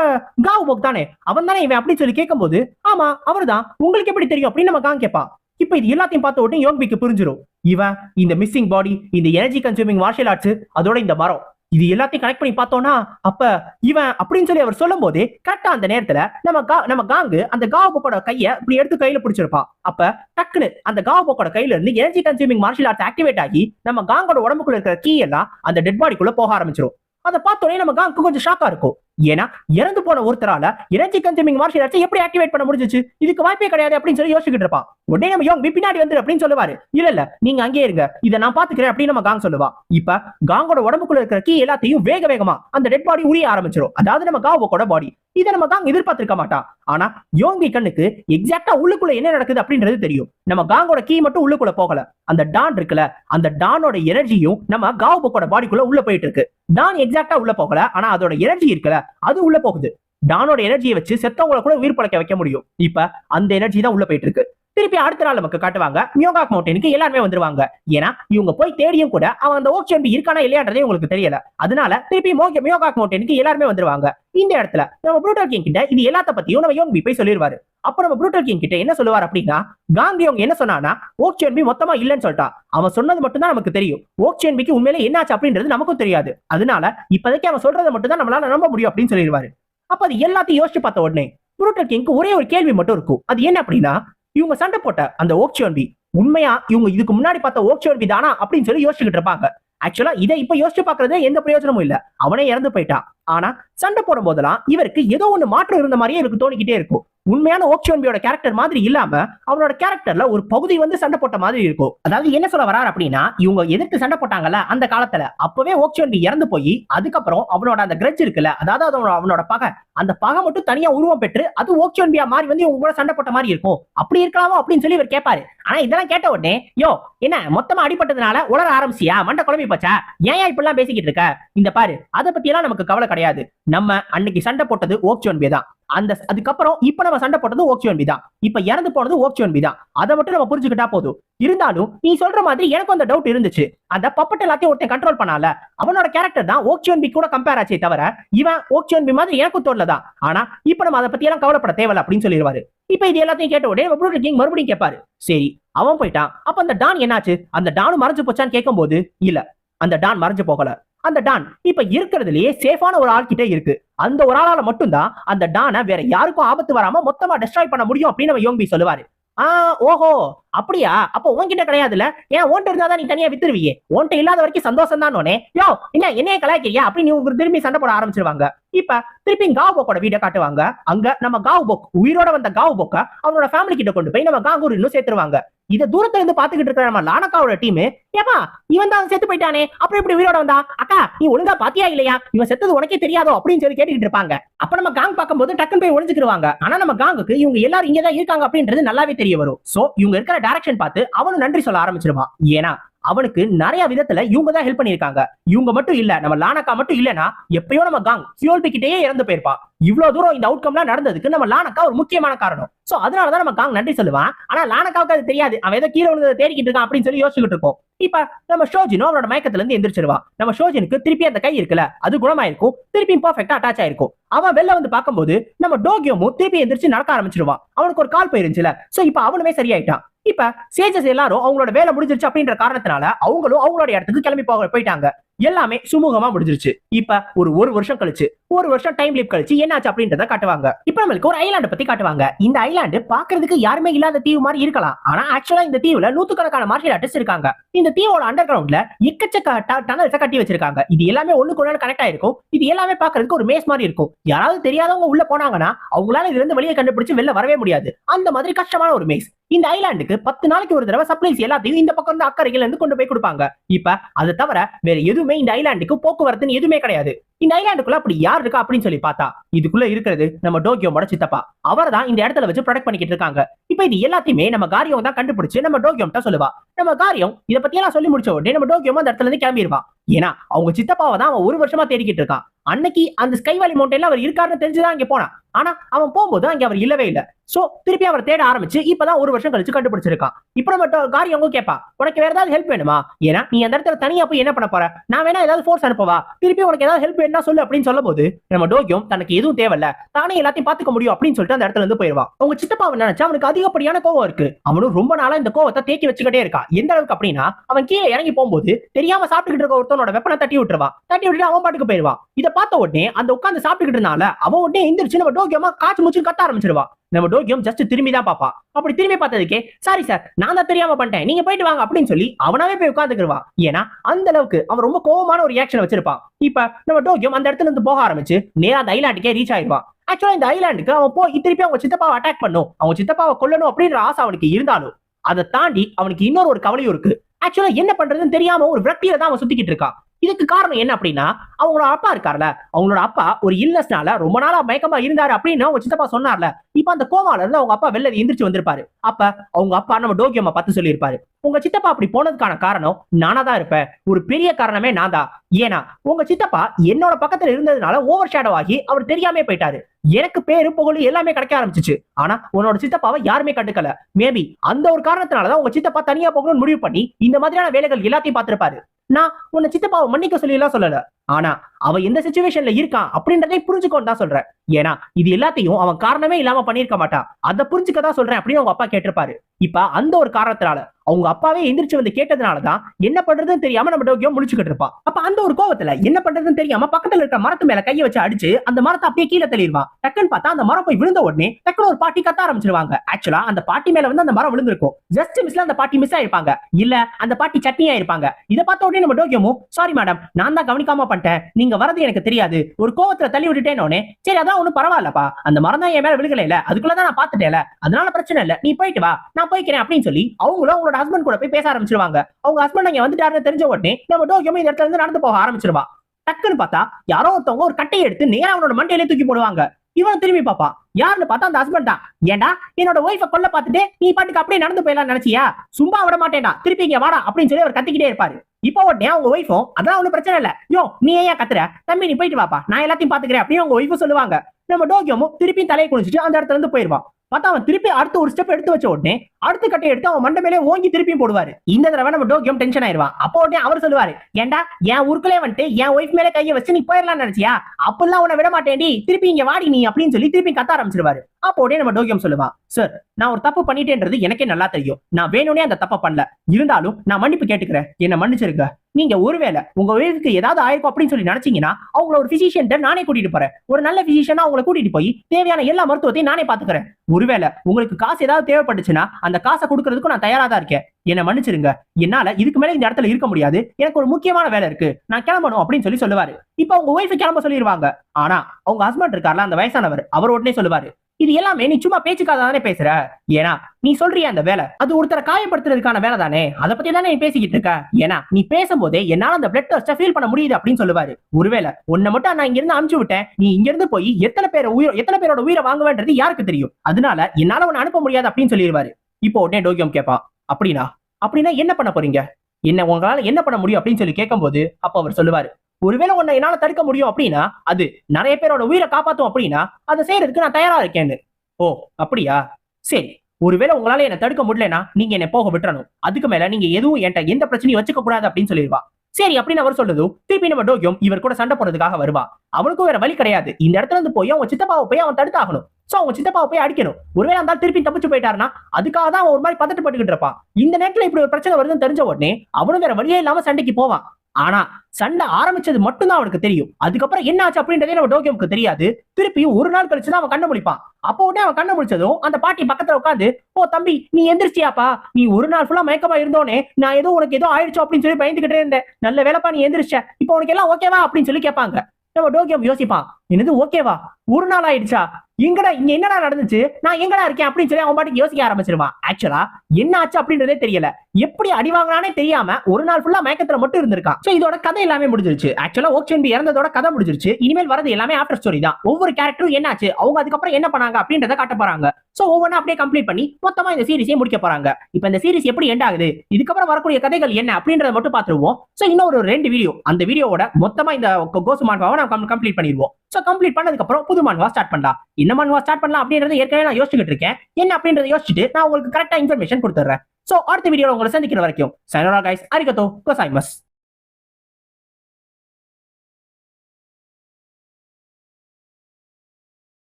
காவ் போக் தானே. அவன் தானே இவன் அப்படின்னு சொல்லி கேட்கும்போது ஆமா அவர்தான். உங்களுக்கு எப்படி தெரியும் அப்படின்னு நம்ம காங்க கேட்பா இப்ப இது எல்லாத்தையும் பார்த்த உடனே யோங்கிக்கு புரிஞ்சிடும் இவன் இந்த மிஸ்ஸிங் பாடி இந்த எனர்ஜி கன்சியூமிங் மார்ஷியல் ஆர்ட்ஸ் அதோட இந்த மரம். இது எல்லாத்தையும் கனெக்ட் பண்ணி பார்த்தோம்னா அப்ப இவன் அப்படின்னு சொல்லி அவர் சொல்லும் போதே கரெக்டா அந்த நேரத்துல நம்ம கா நம்ம காங்கு அந்த காவபோக்கோட கைய இப்படி எடுத்து கையில பிடிச்சிருப்பா அப்ப டக்குன்னு அந்த காவபோக்கோட கையில இருந்து energy consuming martial arts activate ஆகி நம்ம காங்கோட உடம்புக்குள்ள இருக்கிற கீ எல்லாம் அந்த டெட் பாடிக்குள்ள போக ஆரம்பிச்சிடும் அதை பார்த்தோன்னே நம்ம காங்க்கு கொஞ்சம் ஷாக்கா இருக்கும். ஏன்னா இறந்து போன ஒருத்தரால எனர்ஜி கன்சூமிங் மார்ஷியல் ஆர்ட்ஸ் எப்படி ஆக்டிவேட் பண்ண முடிஞ்சிச்சு? இதுக்கு வாய்ப்பே கிடையாது அப்படின்னு சொல்லி யோசிச்சுட்டு இருப்பான். உடனே நம்ம யோங் பின்னாடி வந்துரு அப்படின்னு சொல்லுவாரு. இல்ல இல்ல நீங்க அங்கேயே இருங்க. இதை நான் பாத்துக்கிறேன் அப்படின்னு நம்ம காங் சொல்லுவா. இப்ப காங்கோட உடம்புக்குள்ள இருக்கிற கீ எல்லாத்தையும் வேக வேகமா அந்த டெட் பாடி உரிய ஆரம்பிச்சிடும் அதாவது நம்ம காவோட பாடி இதை நம்ம காங் எதிர்பார்த்திருக்க மாட்டான் ஆனா யோங்கி கண்ணுக்கு எக்ஸாக்டா உள்ளுக்குள்ள என்ன நடக்குது அப்படின்றது தெரியும். நம்ம காங்கோட கீ மட்டும் உள்ளுக்குள்ள போகல. அந்த டான் இருக்குல்ல அந்த டானோட எனர்ஜியும் நம்ம காவோக்கோட பாடிக்குள்ள உள்ள போயிட்டு இருக்கு. டான் எக்ஸாக்டா உள்ள போகல ஆனா அதோட எனர்ஜி இருக்குல்ல அது உள்ள போகுது. டானோட எனர்ஜியை வச்சு செத்தவங்களை கூட உயிர் பழக்க வைக்க முடியும். இப்ப அந்த எனர்ஜி தான் உள்ள போயிட்டு இருக்கு. திருப்பி அடுத்த நாள் நமக்கு காட்டுவாங்க. மியோகாக் மவுண்டனுக்கு எல்லாருமே வந்துருவாங்க. ஏன்னா இவங்க போய் தேடியும் கூட அவன் அந்த ஓக் ஓக்ஷன் இருக்கானா இல்லையான்றதே உங்களுக்கு தெரியல. அதனால திருப்பி மோக மியோகாக் மவுண்டனுக்கு எல்லாருமே வந்துருவாங்க. இந்த இடத்துல நம்ம புரூட்டல் கிங் கிட்ட இது எல்லாத்த பத்தியும் நம்ம யோங் போய் சொல்லிடுவாரு அப்ப நம்ம புரூட்டல் கிங் கிட்ட என்ன சொல்லுவார் அப்படின்னா காந்தி அவங்க என்ன சொன்னானா ஓக் பி மொத்தமா இல்லைன்னு சொல்லிட்டான். அவன் சொன்னது மட்டும் தான் நமக்கு தெரியும். ஓக் பிக்கு உண்மையிலே என்னாச்சு அப்படின்றது நமக்கும் தெரியாது. அதனால இப்போதைக்கு அவன் சொல்றதை மட்டும் தான் நம்மளால நம்ப முடியும் அப்படின்னு சொல்லிடுவாரு அப்ப அது எல்லாத்தையும் யோசிச்சு பார்த்த உடனே புரூட்டல் கிங்க்கு ஒரே ஒரு கேள்வி மட்டும் இருக்கும். அது என்ன அப்படின்னா இவங்க சண்டை போட்ட அந்த ஓக்சியோன்பி உண்மையா? இவங்க இதுக்கு முன்னாடி பார்த்த ஓக்சியோன்பி தானா? அப்படின்னு சொல்லி யோசிச்சுக்கிட்டு இருப்பாங்க. ஆக்சுவலா இதை இப்ப யோசிச்சு பாக்குறது எந்த பிரயோஜனமும் இல்ல. அவனே இறந்து போயிட்டான். ஆனா சண்டை போடும் போதெல்லாம் இவருக்கு ஏதோ ஒண்ணு மாற்றம் இருந்த மாதிரியே இவருக்கு தோணிக்கிட்டே இருக்கும். உண்மையான ஓக்சோன்பியோட கேரக்டர் மாதிரி இல்லாம அவனோட கேரக்டர்ல ஒரு பகுதி வந்து சண்டை போட்ட மாதிரி இருக்கும். அதாவது என்ன சொல்ல வரார் அப்படின்னா இவங்க எதிர்த்து சண்டை போட்டாங்கல்ல அந்த காலத்துல அப்பவே ஓக்சோன்பி இறந்து போய் அதுக்கப்புறம் அவனோட அந்த கிரட்ஜ் இருக்குல்ல அதாவது அவனோட அவனோட பகை அந்த பகை மட்டும் தனியா உருவம் பெற்று அது ஓக்சோன்பியா மாதிரி வந்து இவங்க கூட சண்டை போட்ட மாதிரி இருக்கும். அப்படி இருக்கலாமோ அப்படின்னு சொல்லி இவர் கேட்பாரு ஆனா இதெல்லாம் கேட்ட உடனே யோ என்ன மொத்தமா அடிபட்டதுனால உலர ஆரம்பிச்சியா? மண்டை குழம்பி போச்சா? ஏன் இப்படிலாம் பேசிக்கிட்டு இருக்க? இந்த பாரு அதை பத்தி எல்லாம் நமக்கு கவலை கிடையாது. நம்ம அன்னைக்கு சண்டை போட்டது ஓக்சோன்பியா தான். அந்த அதுக்கப்புறம் இப்ப நம்ம சண்டை போட்டது ஓக்சியோன்பி தான். இப்ப இறந்து போனது ஓக்சியோன்பி தான். அதை மட்டும் நம்ம புரிஞ்சுக்கிட்டா போதும். இருந்தாலும் நீ சொல்ற மாதிரி எனக்கும் அந்த டவுட் இருந்துச்சு. அந்த பப்பட் எல்லாத்தையும் ஒருத்தன் கண்ட்ரோல் பண்ணால அவனோட கேரக்டர் தான் ஓக்சியோன்பி கூட கம்பேர் ஆச்சே தவிர இவன் ஓக்சியோன்பி மாதிரி எனக்கும் தோணலதான் ஆனா இப்ப நம்ம அதை பத்தி எல்லாம் கவலைப்பட தேவையில்ல அப்படின்னு சொல்லிடுவாரு. இப்ப இது எல்லாத்தையும் கேட்ட உடனே ப்ரூட்டல் கிங் மறுபடியும் கேட்பாரு. சரி அவன் போயிட்டான். அப்ப அந்த டான் என்னாச்சு? அந்த டானும் மறைஞ்சு போச்சான்னு கேட்கும் போது இல்ல. அந்த டான் மறைஞ்சு போகல. அந்த டான் இப்ப இருக்கிறதுலயே சேஃபான ஒரு ஆள் கிட்டே இருக்கு. அந்த ஒரு ஆளால மட்டும்தான் அந்த டானை வேற யாருக்கும் ஆபத்து வராம மொத்தமா டெஸ்ட்ராய் பண்ண முடியும் அப்படின்னு நம்ம யோம்பி சொல்லுவாரு. ஆஹ் ஓஹோ அப்படியா? அப்போ உன்கிட்ட கிடையாதுல ஏன் ஓன்ட்ட இருந்தா நீ தனியா வித்துருவியே? ஓன்ட்ட இல்லாத வரைக்கும் சந்தோஷம் தான் யோ என்ன என்னைய கலாய்க்கிறியா? அப்படின்னு நீ உங்களுக்கு திரும்பி சண்டை போட ஆரம்பிச்சிருவாங்க. இப்ப திருப்பி காவ்போக்கோட வீடியோ வீட காட்டுவாங்க. அங்க நம்ம காவ்போக் உயிரோட வந்த காவ்போக்க அவனோட ஃபேமிலி கிட்ட கொண்டு போய் நம்ம காங்கூர் இன்னும் சேர்த்துருவாங்க. இத தூரத்துல இருந்து பாத்துக்கிட்டு இருக்கிற நம்ம லானக்காவோட டீம் ஏப்பா இவன் தான் செத்து போயிட்டானே அப்புறம் எப்படி உயிரோட வந்தா? அக்கா நீ ஒழுங்கா பாத்தியா இல்லையா? இவன் செத்தது உனக்கே தெரியாதோ அப்படின்னு சொல்லி கேட்டுக்கிட்டு இருப்பாங்க. அப்ப நம்ம காங் பார்க்கும்போது டக்குன்னு போய் ஒளிஞ்சுக்கிடுவாங்க ஆனா நம்ம காங்குக்கு இவங்க எல்லாரும் இங்கதான் இருக்காங்க அப்படின்றது நல்லாவே தெரிய வரும். சோ இவங்க இருக்கிற டைரக்ஷன் பார்த்து அவனும் நன்றி சொல்ல ஆரம்பிச்சிருவான். ஏன்னா அவனுக்கு நிறைய விதத்துல இவங்க தான் ஹெல்ப் பண்ணிருக்காங்க இவங்க மட்டும் இல்ல நம்ம லானக்கா மட்டும் இல்லனா எப்பயோ நம்ம காங் சியோல்பி கிட்டேயே இறந்து போயிருப்பான். இவ்வளவு தூரம் இந்த அவுட்கம்லாம் நடந்ததுக்கு நம்ம லானக்கா ஒரு முக்கியமான காரணம். சோ அதனாலதான் நம்ம காங் நன்றி சொல்லுவான். ஆனா லானக்காவுக்கு அது தெரியாது. அவன் ஏதோ கீழே விழுந்ததை தேடிக்கிட்டு இருக்கான் அப்படின்னு சொல்லி யோசிச்சுட்டு இருக்கோம் இப்ப நம்ம ஷோஜினும் அவனோட மயக்கத்துல இருந்து எந்திரிச்சிருவான். நம்ம ஷோஜினுக்கு திருப்பி அந்த கை இருக்குல்ல அது குணமாயிருக்கும். திருப்பி பர்ஃபெக்டா அட்டாச் ஆயிருக்கும். அவன் வெளில வந்து பார்க்கும்போது நம்ம டோகியோமும் திருப்பி எந்திரிச்சு நடக்க ஆரம்பிச்சிருவான். அவனுக்கு ஒரு கால் போயிருந்துச்சுல சோ இப்ப அவனுமே சரியாயிட்டான். இப்ப சேஜஸ் எல்லாரும் அவங்களோட வேலை முடிஞ்சிருச்சு அப்படின்ற காரணத்தினால அவங்களும் அவங்களோட இடத்துக்கு கிளம்பி போக போயிட்டாங்க. எல்லாமே சுமூகமா முடிஞ்சிருச்சு. இப்ப ஒரு ஒரு வருஷம் கழிச்சு ஒரு வருஷம் டைம் லீப் கழிச்சு என்னாச்சு அப்படின்றத காட்டுவாங்க. இப்ப நம்மளுக்கு ஒரு ஐலாண்டு பத்தி காட்டுவாங்க. இந்த ஐலாண்டு பாக்குறதுக்கு யாருமே இல்லாத தீவு மாதிரி இருக்கலாம். ஆனா ஆக்சுவலா இந்த தீவுல நூத்துக்கணக்கான மார்ஷியல் ஆர்டிஸ்ட் இருக்காங்க. இந்த தீவோட அண்டர் கிரவுண்ட்ல எக்கச்சக்க டனல்ஸ் கட்டி வச்சிருக்காங்க. இது எல்லாமே ஒண்ணுக்கு ஒண்ணு கனெக்ட் ஆயிருக்கும். இது எல்லாமே பாக்குறதுக்கு ஒரு மேஸ் மாதிரி இருக்கும். யாராவது தெரியாதவங்க உள்ள போனாங்கன்னா அவங்களால இதுல இருந்து வெளியே கண்டுபிடிச்சு வெளில வரவே முடியாது. அந்த மாதிரி கஷ்டமான ஒரு மேஸ் இந்த ஐலாண்டுக்கு பத்து நாளைக்கு ஒரு தடவை சப்ளைஸ் எல்லாத்தையும் இந்த பக்கம் இருந்து அக்கறையில இருந்து கொண்டு போய் கொடுப்பாங்க. இப்ப அதை தவிர வேற எதுவுமே இந்த ஐலாண்டுக்கு போக்குவரத்துன்னு எதுவுமே கிடையாது. இந்த ஐலாண்டுக்குள்ள அப்படி யார் இருக்கா அப்படின்னு சொல்லி பார்த்தா இதுக்குள்ள இருக்கிறது நம்ம டோக்கியோமோட சித்தப்பா. அவர் தான் இந்த இடத்துல வச்சு ப்ரொடெக்ட் பண்ணிக்கிட்டு இருக்காங்க. இப்ப இது எல்லாத்தையுமே நம்ம காரியம் தான் கண்டுபிடிச்சு நம்ம டோக்கியோம்ட்ட சொல்லுவா. நம்ம காரியம் இத பத்தி எல்லாம் சொல்லி முடிச்ச உடனே நம்ம டோக்கியோம் அந்த இடத்துல இருந்து கிளம்பிடுவா ஏன்னா அவங்க சித்தப்பாவை தான் அவன் ஒரு வருஷமா தேடிக்கிட்டு இருக்கான். அன்னைக்கு அந்த ஸ்கைவாலி மவுண்டன்ல அவர் இருக்காருன்னு தெரிஞ்சுதான் அங்கே போனான். ஆனா அவன் போகும்போது அங்க அவர் இல்லவே இல்ல. சோ திருப்பி அவர் தேட ஆரம்பிச்சு இப்பதான் ஒரு வருஷம் கழிச்சு கண்டுபிடிச்சிருக்கான். இப்ப நம்ம காரியம் அவங்க கேட்பா உனக்கு வேற ஏதாவது ஹெல்ப் வேணுமா? ஏன்னா நீ அந்த இடத்துல தனியா போய் என்ன பண்ண போற? நான் வேணா ஏதாவது ஃபோர்ஸ் அனுப்பவா? திருப்பி உனக்கு ஏதாவது ஹெல்ப் என்ன சொல்லு அப்படின்னு சொல்லும் போது நம்ம டோக்கியம் தனக்கு எதுவும் தேவையில்ல. தானே எல்லாத்தையும் பாத்துக்க முடியும் அப்படின்னு சொல்லிட்டு அந்த இடத்துல இருந்து போயிருவான் அவங்க சித்தப்பாவை நினைச்சா அவனுக்கு அதிகப்படியான கோவம் இருக்கு. அவனும் ரொம்ப நாளா இந்த கோவத்தை தேக்கி வச்சுக்கிட்டே இருக்கா. எந்த அளவுக்கு அப்படின்னா அவன் கீழே இறங்கி போகும்போது தெரியாம சாப்பிட்டுக்கிட்டு இருக்க ஒருத்தனோட வெப்பனை தட்டி விட்டுருவான் தட்டி விட்டுட்டு அவன் பாட்டுக்கு போயிருவான் இதை பார்த்த உடனே அந்த உட்காந்து சாப்பிட்டுக்கிட்டு இருந்தால அவன் உடனே எந்திரிச்சு நம்ம டோக்கியமா காய்ச்சி மூச்சு கத்த ஆரம்பிச்சிருவான் நம்ம டோக்கியம் ஜஸ்ட் திரும்பி தான் பாப்பா. அப்படி திரும்பி பார்த்ததுக்கே சாரி சார் நான் தான் தெரியாம பண்ணிட்டேன். நீங்க போயிட்டு வாங்க அப்படின்னு சொல்லி அவனாவே போய் உட்காந்துக்கிடுவான் ஏன்னா அந்த அளவுக்கு அவன் ரொம்ப கோவமான ஒரு ரியாக்ஷன் வச்சிருப்பான் இப்ப நம்ம டோக்கியம் அந்த இடத்துல இருந்து போக ஆரம்பிச்சு நேரா அந்த ஐலாண்டுக்கே ரீச் ஆயிடுவான் ஆக்சுவலா இந்த ஐலாண்டுக்கு அவன் போய் திருப்பி அவங்க சித்தப்பாவை அட்டாக் பண்ணும். அவங்க சித்தப்பாவை கொல்லணும் அப்படின்ற ஆசை அவனுக்கு இருந்தாலும் அதை தாண்டி அவனுக்கு இன்னொரு ஒரு கவலையும் இருக்கு. ஆக்சுவலா என்ன பண்றதுன்னு தெரியாம ஒரு விரக்தியில தான் அவன் சுத்திக்கிட்டு இருக்கான் இதுக்கு காரணம் என்ன அப்படின்னா அவங்களோட அப்பா இருக்கார்ல. அவங்களோட அப்பா ஒரு இல்லஸ்னால ரொம்ப நாளா மயக்கமா இருந்தாரு அப்படின்னு அவங்க சித்தப்பா சொன்னார்ல. இப்ப அந்த கோமால இருந்து அவங்க அப்பா வெளில எந்திரிச்சு வந்திருப்பாரு. அப்ப அவங்க அப்பா நம்ம டோக்கியம்மா பார்த்து சொல்லியிருப்பாரு. உங்க சித்தப்பா அப்படி போனதுக்கான காரணம் நானா தான் இருப்பேன். ஒரு பெரிய காரணமே நான் தான். ஏன்னா உங்க சித்தப்பா என்னோட பக்கத்துல இருந்ததுனால ஓவர் ஷேடோ ஆகி அவர் தெரியாம போயிட்டாரு. எனக்கு பேரு புகழ் எல்லாமே கிடைக்க ஆரம்பிச்சிச்சு. ஆனா உன்னோட சித்தப்பாவை யாருமே கண்டுக்கல. மேபி அந்த ஒரு காரணத்தினாலதான் உங்க சித்தப்பா தனியா போகணும்னு முடிவு பண்ணி இந்த மாதிரியான வேலைகள் எல்லாத்தையும் பார்த்திருப்பாரு. நான் உன்னை சித்தப்பாவை மன்னிக்க சொல்லி எல்லாம் சொல்லல. ஆனா அவன் எந்த சுச்சுவேஷன்ல இருக்கான் அப்படின்றதை புரிஞ்சுக்கோன்னு தான் சொல்றேன். ஏன்னா இது எல்லாத்தையும் அவன் காரணமே இல்லாம பண்ணிருக்க மாட்டான். அதை புரிஞ்சுக்க தான் சொல்றேன் அப்படின்னு அவங்க அப்பா கேட்டிருப்பாரு. இப்ப அந்த ஒரு காரணத்தினால அவங்க அப்பாவே எந்திரிச்சு வந்து கேட்டதுனாலதான் என்ன பண்றதுன்னு தெரியாம நம்ம டோக்கியோ முடிச்சுக்கிட்டு இருப்பான் அப்ப அந்த ஒரு கோவத்துல என்ன பண்றதுன்னு தெரியாம பக்கத்துல இருக்க மரத்து மேல கையை வச்சு அடிச்சு அந்த மரத்தை அப்படியே கீழே தள்ளிடுவான் டக்குன்னு பார்த்தா அந்த மரம் போய் விழுந்த உடனே டக்குனு ஒரு பாட்டி கத்த ஆரம்பிச்சிருவாங்க. ஆக்சுவலா அந்த பாட்டி மேல வந்து அந்த மரம் விழுந்திருக்கும். ஜஸ்ட் மிஸ்ல அந்த பாட்டி மிஸ் ஆயிருப்பாங்க. இல்ல அந்த பாட்டி சட்னியா இருப்பாங்க இதை பார்த்த உடனே நம்ம டோக்கியமோ சாரி மேடம் நான் தான் கவனிக்காம பண்ணிட்டேன் நீங்க வரது எனக்கு தெரியாது. ஒரு கோவத்துல தள்ளி விட்டுட்டேன்னு சரி அதான் ஒண்ணும் பரவாயில்லப்பா. அந்த மரம் தான் என் மேல விழுகல இல்ல அதுக்குள்ளதான் நான் பாத்துட்டேன்ல அதனால பிரச்சனை இல்ல. நீ போயிட்டு வா. நான் போய்க்கிறேன் அப்படின்னு சொல்லி அவங்களும் அவங்களோட ஹஸ்பண்ட் கூட போய் பேச ஆரம்பிச்சிருவாங்க. அவங்க ஹஸ்பண்ட் அங்க வந்துட்டாருன்னு தெரிஞ்ச உடனே நம்ம டோக்கியோ இந்த இடத்துல இருந்து நடந்து போக ஆரம்பிச்சிருவா. டக்குன்னு பார்த்தா யாரோ ஒருத்தவங்க ஒரு கட்டையை எடுத்து நேரா அவனோட மண்டையிலே தூக்கி போடுவாங்க. இவன் திரும்பி பாப்பா யாருன்னு பார்த்தா அந்த ஹஸ்பண்ட் தான். ஏன்டா என்னோட ஒய்ஃபை கொல்ல பார்த்துட்டு நீ பாட்டுக்கு அப்படியே நடந்து போயிடலாம் நினைச்சியா? சும்மா விட மாட்டேன்டா. திருப்பி இங்க வாடா அப்படின்னு சொல்லி அவர் கத்திக்கிட்டே இருப்பாரு. இப்போ உடனே அவங்க ஒய்ஃபும் அதான் ஒன்னும் பிரச்சனை இல்ல. யோ நீ ஏன் கத்துற? தம்பி நீ போயிட்டு வாப்பா. நான் எல்லாத்தையும் பாத்துக்கிறேன் அப்படின்னு அவங்க ஒய்ஃபும் சொல்லுவாங்க. நம்ம டோக்கியமும் திருப்பி தலையை குளிச்சுட்டு அந்த இடத்துல இருந்து போயிருவான் பார்த்தா அவன் திருப்பி அடுத்த ஒரு ஸ்டெப் எடுத்து வச்ச உடனே அடுத்த கட்டை எடுத்து அவன் மண்டை மேலே ஓங்கி திருப்பியும் போடுவாரு. இந்த தடவை நம்ம டோக்கியம் டென்ஷன் ஆயிருவான் அப்போ உடனே அவர் சொல்லுவாரு ஏன்டா என் ஊருக்குள்ளே வந்துட்டு என் ஒய்ஃப் மேலே கையை வச்சு நீ போயிடலாம் நினைச்சியா? அப்பெல்லாம் உன்னை விட மாட்டேன்டி. திருப்பி இங்க வாடி நீ அப்படின்னு சொல்லி திருப்பி கத்த ஆரம்பிச்சிருவாரு. அப்போ உடனே நம்ம டோக்கியம் சொல்லுவான் சார் நான் ஒரு தப்பு பண்ணிட்டேன்றது எனக்கே நல்லா தெரியும். நான் வேணும்னே அந்த தப்பை பண்ணல. இருந்தாலும் நான் மன்னிப்பு கேட்டுக்கிறேன். என்ன மன்னிச்சிருக்க நீங்க ஒருவேளை உங்க உயிருக்கு ஏதாவது ஆயிருக்கும் அப்படின்னு சொல்லி நினைச்சீங்கன்னா அவங்கள ஒரு பிசிஷியன் நானே கூட்டிட்டு போறேன். ஒரு நல்ல பிசிஷியனா அவங்கள கூட்டிட்டு போய் தேவையான எல்லா மருத்துவத்தையும் நானே பாத்துக்கிறேன். ஒருவேளை உங்களுக்கு காசு ஏதாவது தேவைப்பட்டுச்சுன்னா அந்த காசை கொடுக்கறதுக்கும் நான் தயாரா தான் இருக்கேன். என்ன மன்னிச்சிருங்க. என்னால இதுக்கு மேல இந்த இடத்துல இருக்க முடியாது. எனக்கு ஒரு முக்கியமான வேலை இருக்கு. நான் கிளம்பணும் அப்படின்னு சொல்லி சொல்லுவாரு. இப்ப அவங்க ஒய்ஃபை கிளம்ப சொல்லிடுவாங்க ஆனா அவங்க ஹஸ்பண்ட் இருக்கார்ல அந்த வயசானவர் அவர் உடனே சொல்லுவாரு இது எல்லாமே நீ சும்மா பேச்சுக்காக தானே பேசுற? ஏன்னா நீ சொல்றிய அந்த வேலை. அது ஒருத்தரை காயப்படுத்துறதுக்கான வேலை தானே அதை பத்தி தானே நீ பேசிக்கிட்டு இருக்க? ஏன்னா நீ பேசும்போதே என்னால அந்த பிளட் டெஸ்ட ஃபீல் பண்ண முடியுது அப்படின்னு சொல்லுவாரு. ஒருவேளை உன்னை மட்டும் நான் இங்க இருந்து அனுப்பிச்சு விட்டேன். நீ இங்க இருந்து போய் எத்தனை பேரை உயிர் எத்தனை பேரோட உயிரை வாங்குவேன்றது யாருக்கு தெரியும்? அதனால என்னால உன்னை அனுப்ப முடியாது அப்படின்னு சொல்லிடுவாரு. இப்போ உடனே டோக்கியம் கேட்பான் அப்படின்னா அப்படின்னா என்ன பண்ண போறீங்க? என்ன உங்களால என்ன பண்ண முடியும்? அப்படின்னு சொல்லி கேட்கும்போது அப்ப அவர் சொல்லுவாரு ஒருவேளை உன்னை என்னால தடுக்க முடியும் அப்படின்னா அது நிறைய பேரோட உயிரை காப்பாத்தும் அப்படின்னா அதை செய்யறதுக்கு நான் தயாரா இருக்கேன்னு. ஓ அப்படியா? சரி. ஒருவேளை உங்களால என்ன தடுக்க முடியலன்னா நீங்க என்ன போக விட்டுறணும். அதுக்கு மேல நீங்க எதுவும் என்கிட்ட எந்த பிரச்சனையும் வச்சுக்க கூடாது அப்படின்னு சொல்லிடுவா. சரி அப்படின்னு அவர் சொல்றதும் திருப்பி நம்ம டோக்கியம் இவர் கூட சண்டை போடுறதுக்காக வருவா. அவனுக்கும் வேற வழி கிடையாது. இந்த இடத்துல இருந்து போய் அவன் சித்தப்பாவை போய் அவன் தடுத்தாகணும். சோ அவங்க சித்தப்பாவை போய் அடிக்கணும். ஒருவேளை அந்த திருப்பி தப்பிச்சு போயிட்டாருன்னா அதுக்காக தான் அவன் ஒரு மாதிரி பதட்டப்பட்டுக்கிட்டு இருப்பான். இந்த நேரத்துல இப்படி ஒரு பிரச்சனை வருதுன்னு தெரிஞ்ச உடனே அவனும் வேற வழியே இல்லாம சண்டைக்கு போவான். ஆனா சண்டை ஆரம்பிச்சது மட்டும்தான் அவனுக்கு தெரியும். அதுக்கப்புறம் என்ன ஆச்சு அப்படின்றதே நம்ம டோக்கியோக்கு தெரியாது. திருப்பி ஒரு நாள் கழிச்சு தான் அவன் கண்ணை முடிப்பான் அப்போ உடனே அவன் கண்ண முடிச்சதும் அந்த பாட்டி பக்கத்துல உட்காந்து ஓ தம்பி நீ எந்திரிச்சியாப்பா? நீ ஒரு நாள் ஃபுல்லா மயக்கமா இருந்தோனே நான் ஏதோ உனக்கு ஏதோ ஆயிடுச்சோ அப்படின்னு சொல்லி பயந்துகிட்டே இருந்தேன். நல்ல வேலைப்பா நீ எந்திரிச்ச. இப்போ உனக்கு எல்லாம் ஓகேவா அப்படின்னு சொல்லி கேட்பாங்க. நம்ம டோக்கியம் யோசிப்பான். என்னது ஓகேவா ஒரு நாள் ஆயிடுச்சா? எங்கடா இங்க என்னடா நடந்துச்சு? நான் எங்கடா இருக்கேன் அப்படின்னு சொல்லி அவன் பாட்டுக்கு யோசிக்க ஆரம்பிச்சிருவான் ஆக்சுவலா என்ன ஆச்சு அப்படின்றதே தெரியல. எப்படி அடி வாங்கினானே தெரியாம ஒரு நாள் ஃபுல்லா மயக்கத்துல மட்டும் இருந்திருக்கான். சோ இதோட கதை எல்லாமே முடிஞ்சிருச்சு. ஆக்சுவலா ஓக்ஷன்பி இறந்ததோட கதை முடிஞ்சிருச்சு. இனிமேல் வரது எல்லாமே ஆஃப்டர் ஸ்டோரி தான். ஒவ்வொரு கேரக்டரும் என்னாச்சு? அவங்க அதுக்கப்புறம் என்ன பண்ணாங்க அப்படின்றத காட்ட போறாங்க. சோ ஒவ்வொன்றா அப்படியே கம்ப்ளீட் பண்ணி மொத்தமா இந்த சீரிஸே முடிக்க போறாங்க. இப்போ இந்த சீரிஸ் எப்படி எண்ட் ஆகுது? இதுக்கப்புறம் வரக்கூடிய கதைகள் என்ன அப்படின்றத மட்டும் பாத்துருவோம் சோ இன்னும் ஒரு ரெண்டு வீடியோ அந்த வீடியோவோட மொத்தமா இந்த கோசு மான்வாவை நம்ம கம்ப்ளீட் பண்ணிடுவோம். சோ கம்ப்ளீட் பண்ணதுக்கு அப்புறம் புது மான்வா ஸ்டார்ட் பண்ணலாம். என்ன மான்வா ஸ்டார்ட் பண்ணலாம் அப்படின்றத ஏற்கனவே நான் யோசிச்சுட்டு இருக்கேன். என்ன அப்படின்றத யோசிச்சுட்டு நான் உங்களுக்கு கரெக்டா இன்ஃபர்மேஷன் கொடுத்துறேன் சோ அடுத்த வீடியோ உங்களை சந்திக்கிற வரைக்கும் சைனரா கைஸ் அரிக்கத்தோ கோசாய்மஸ்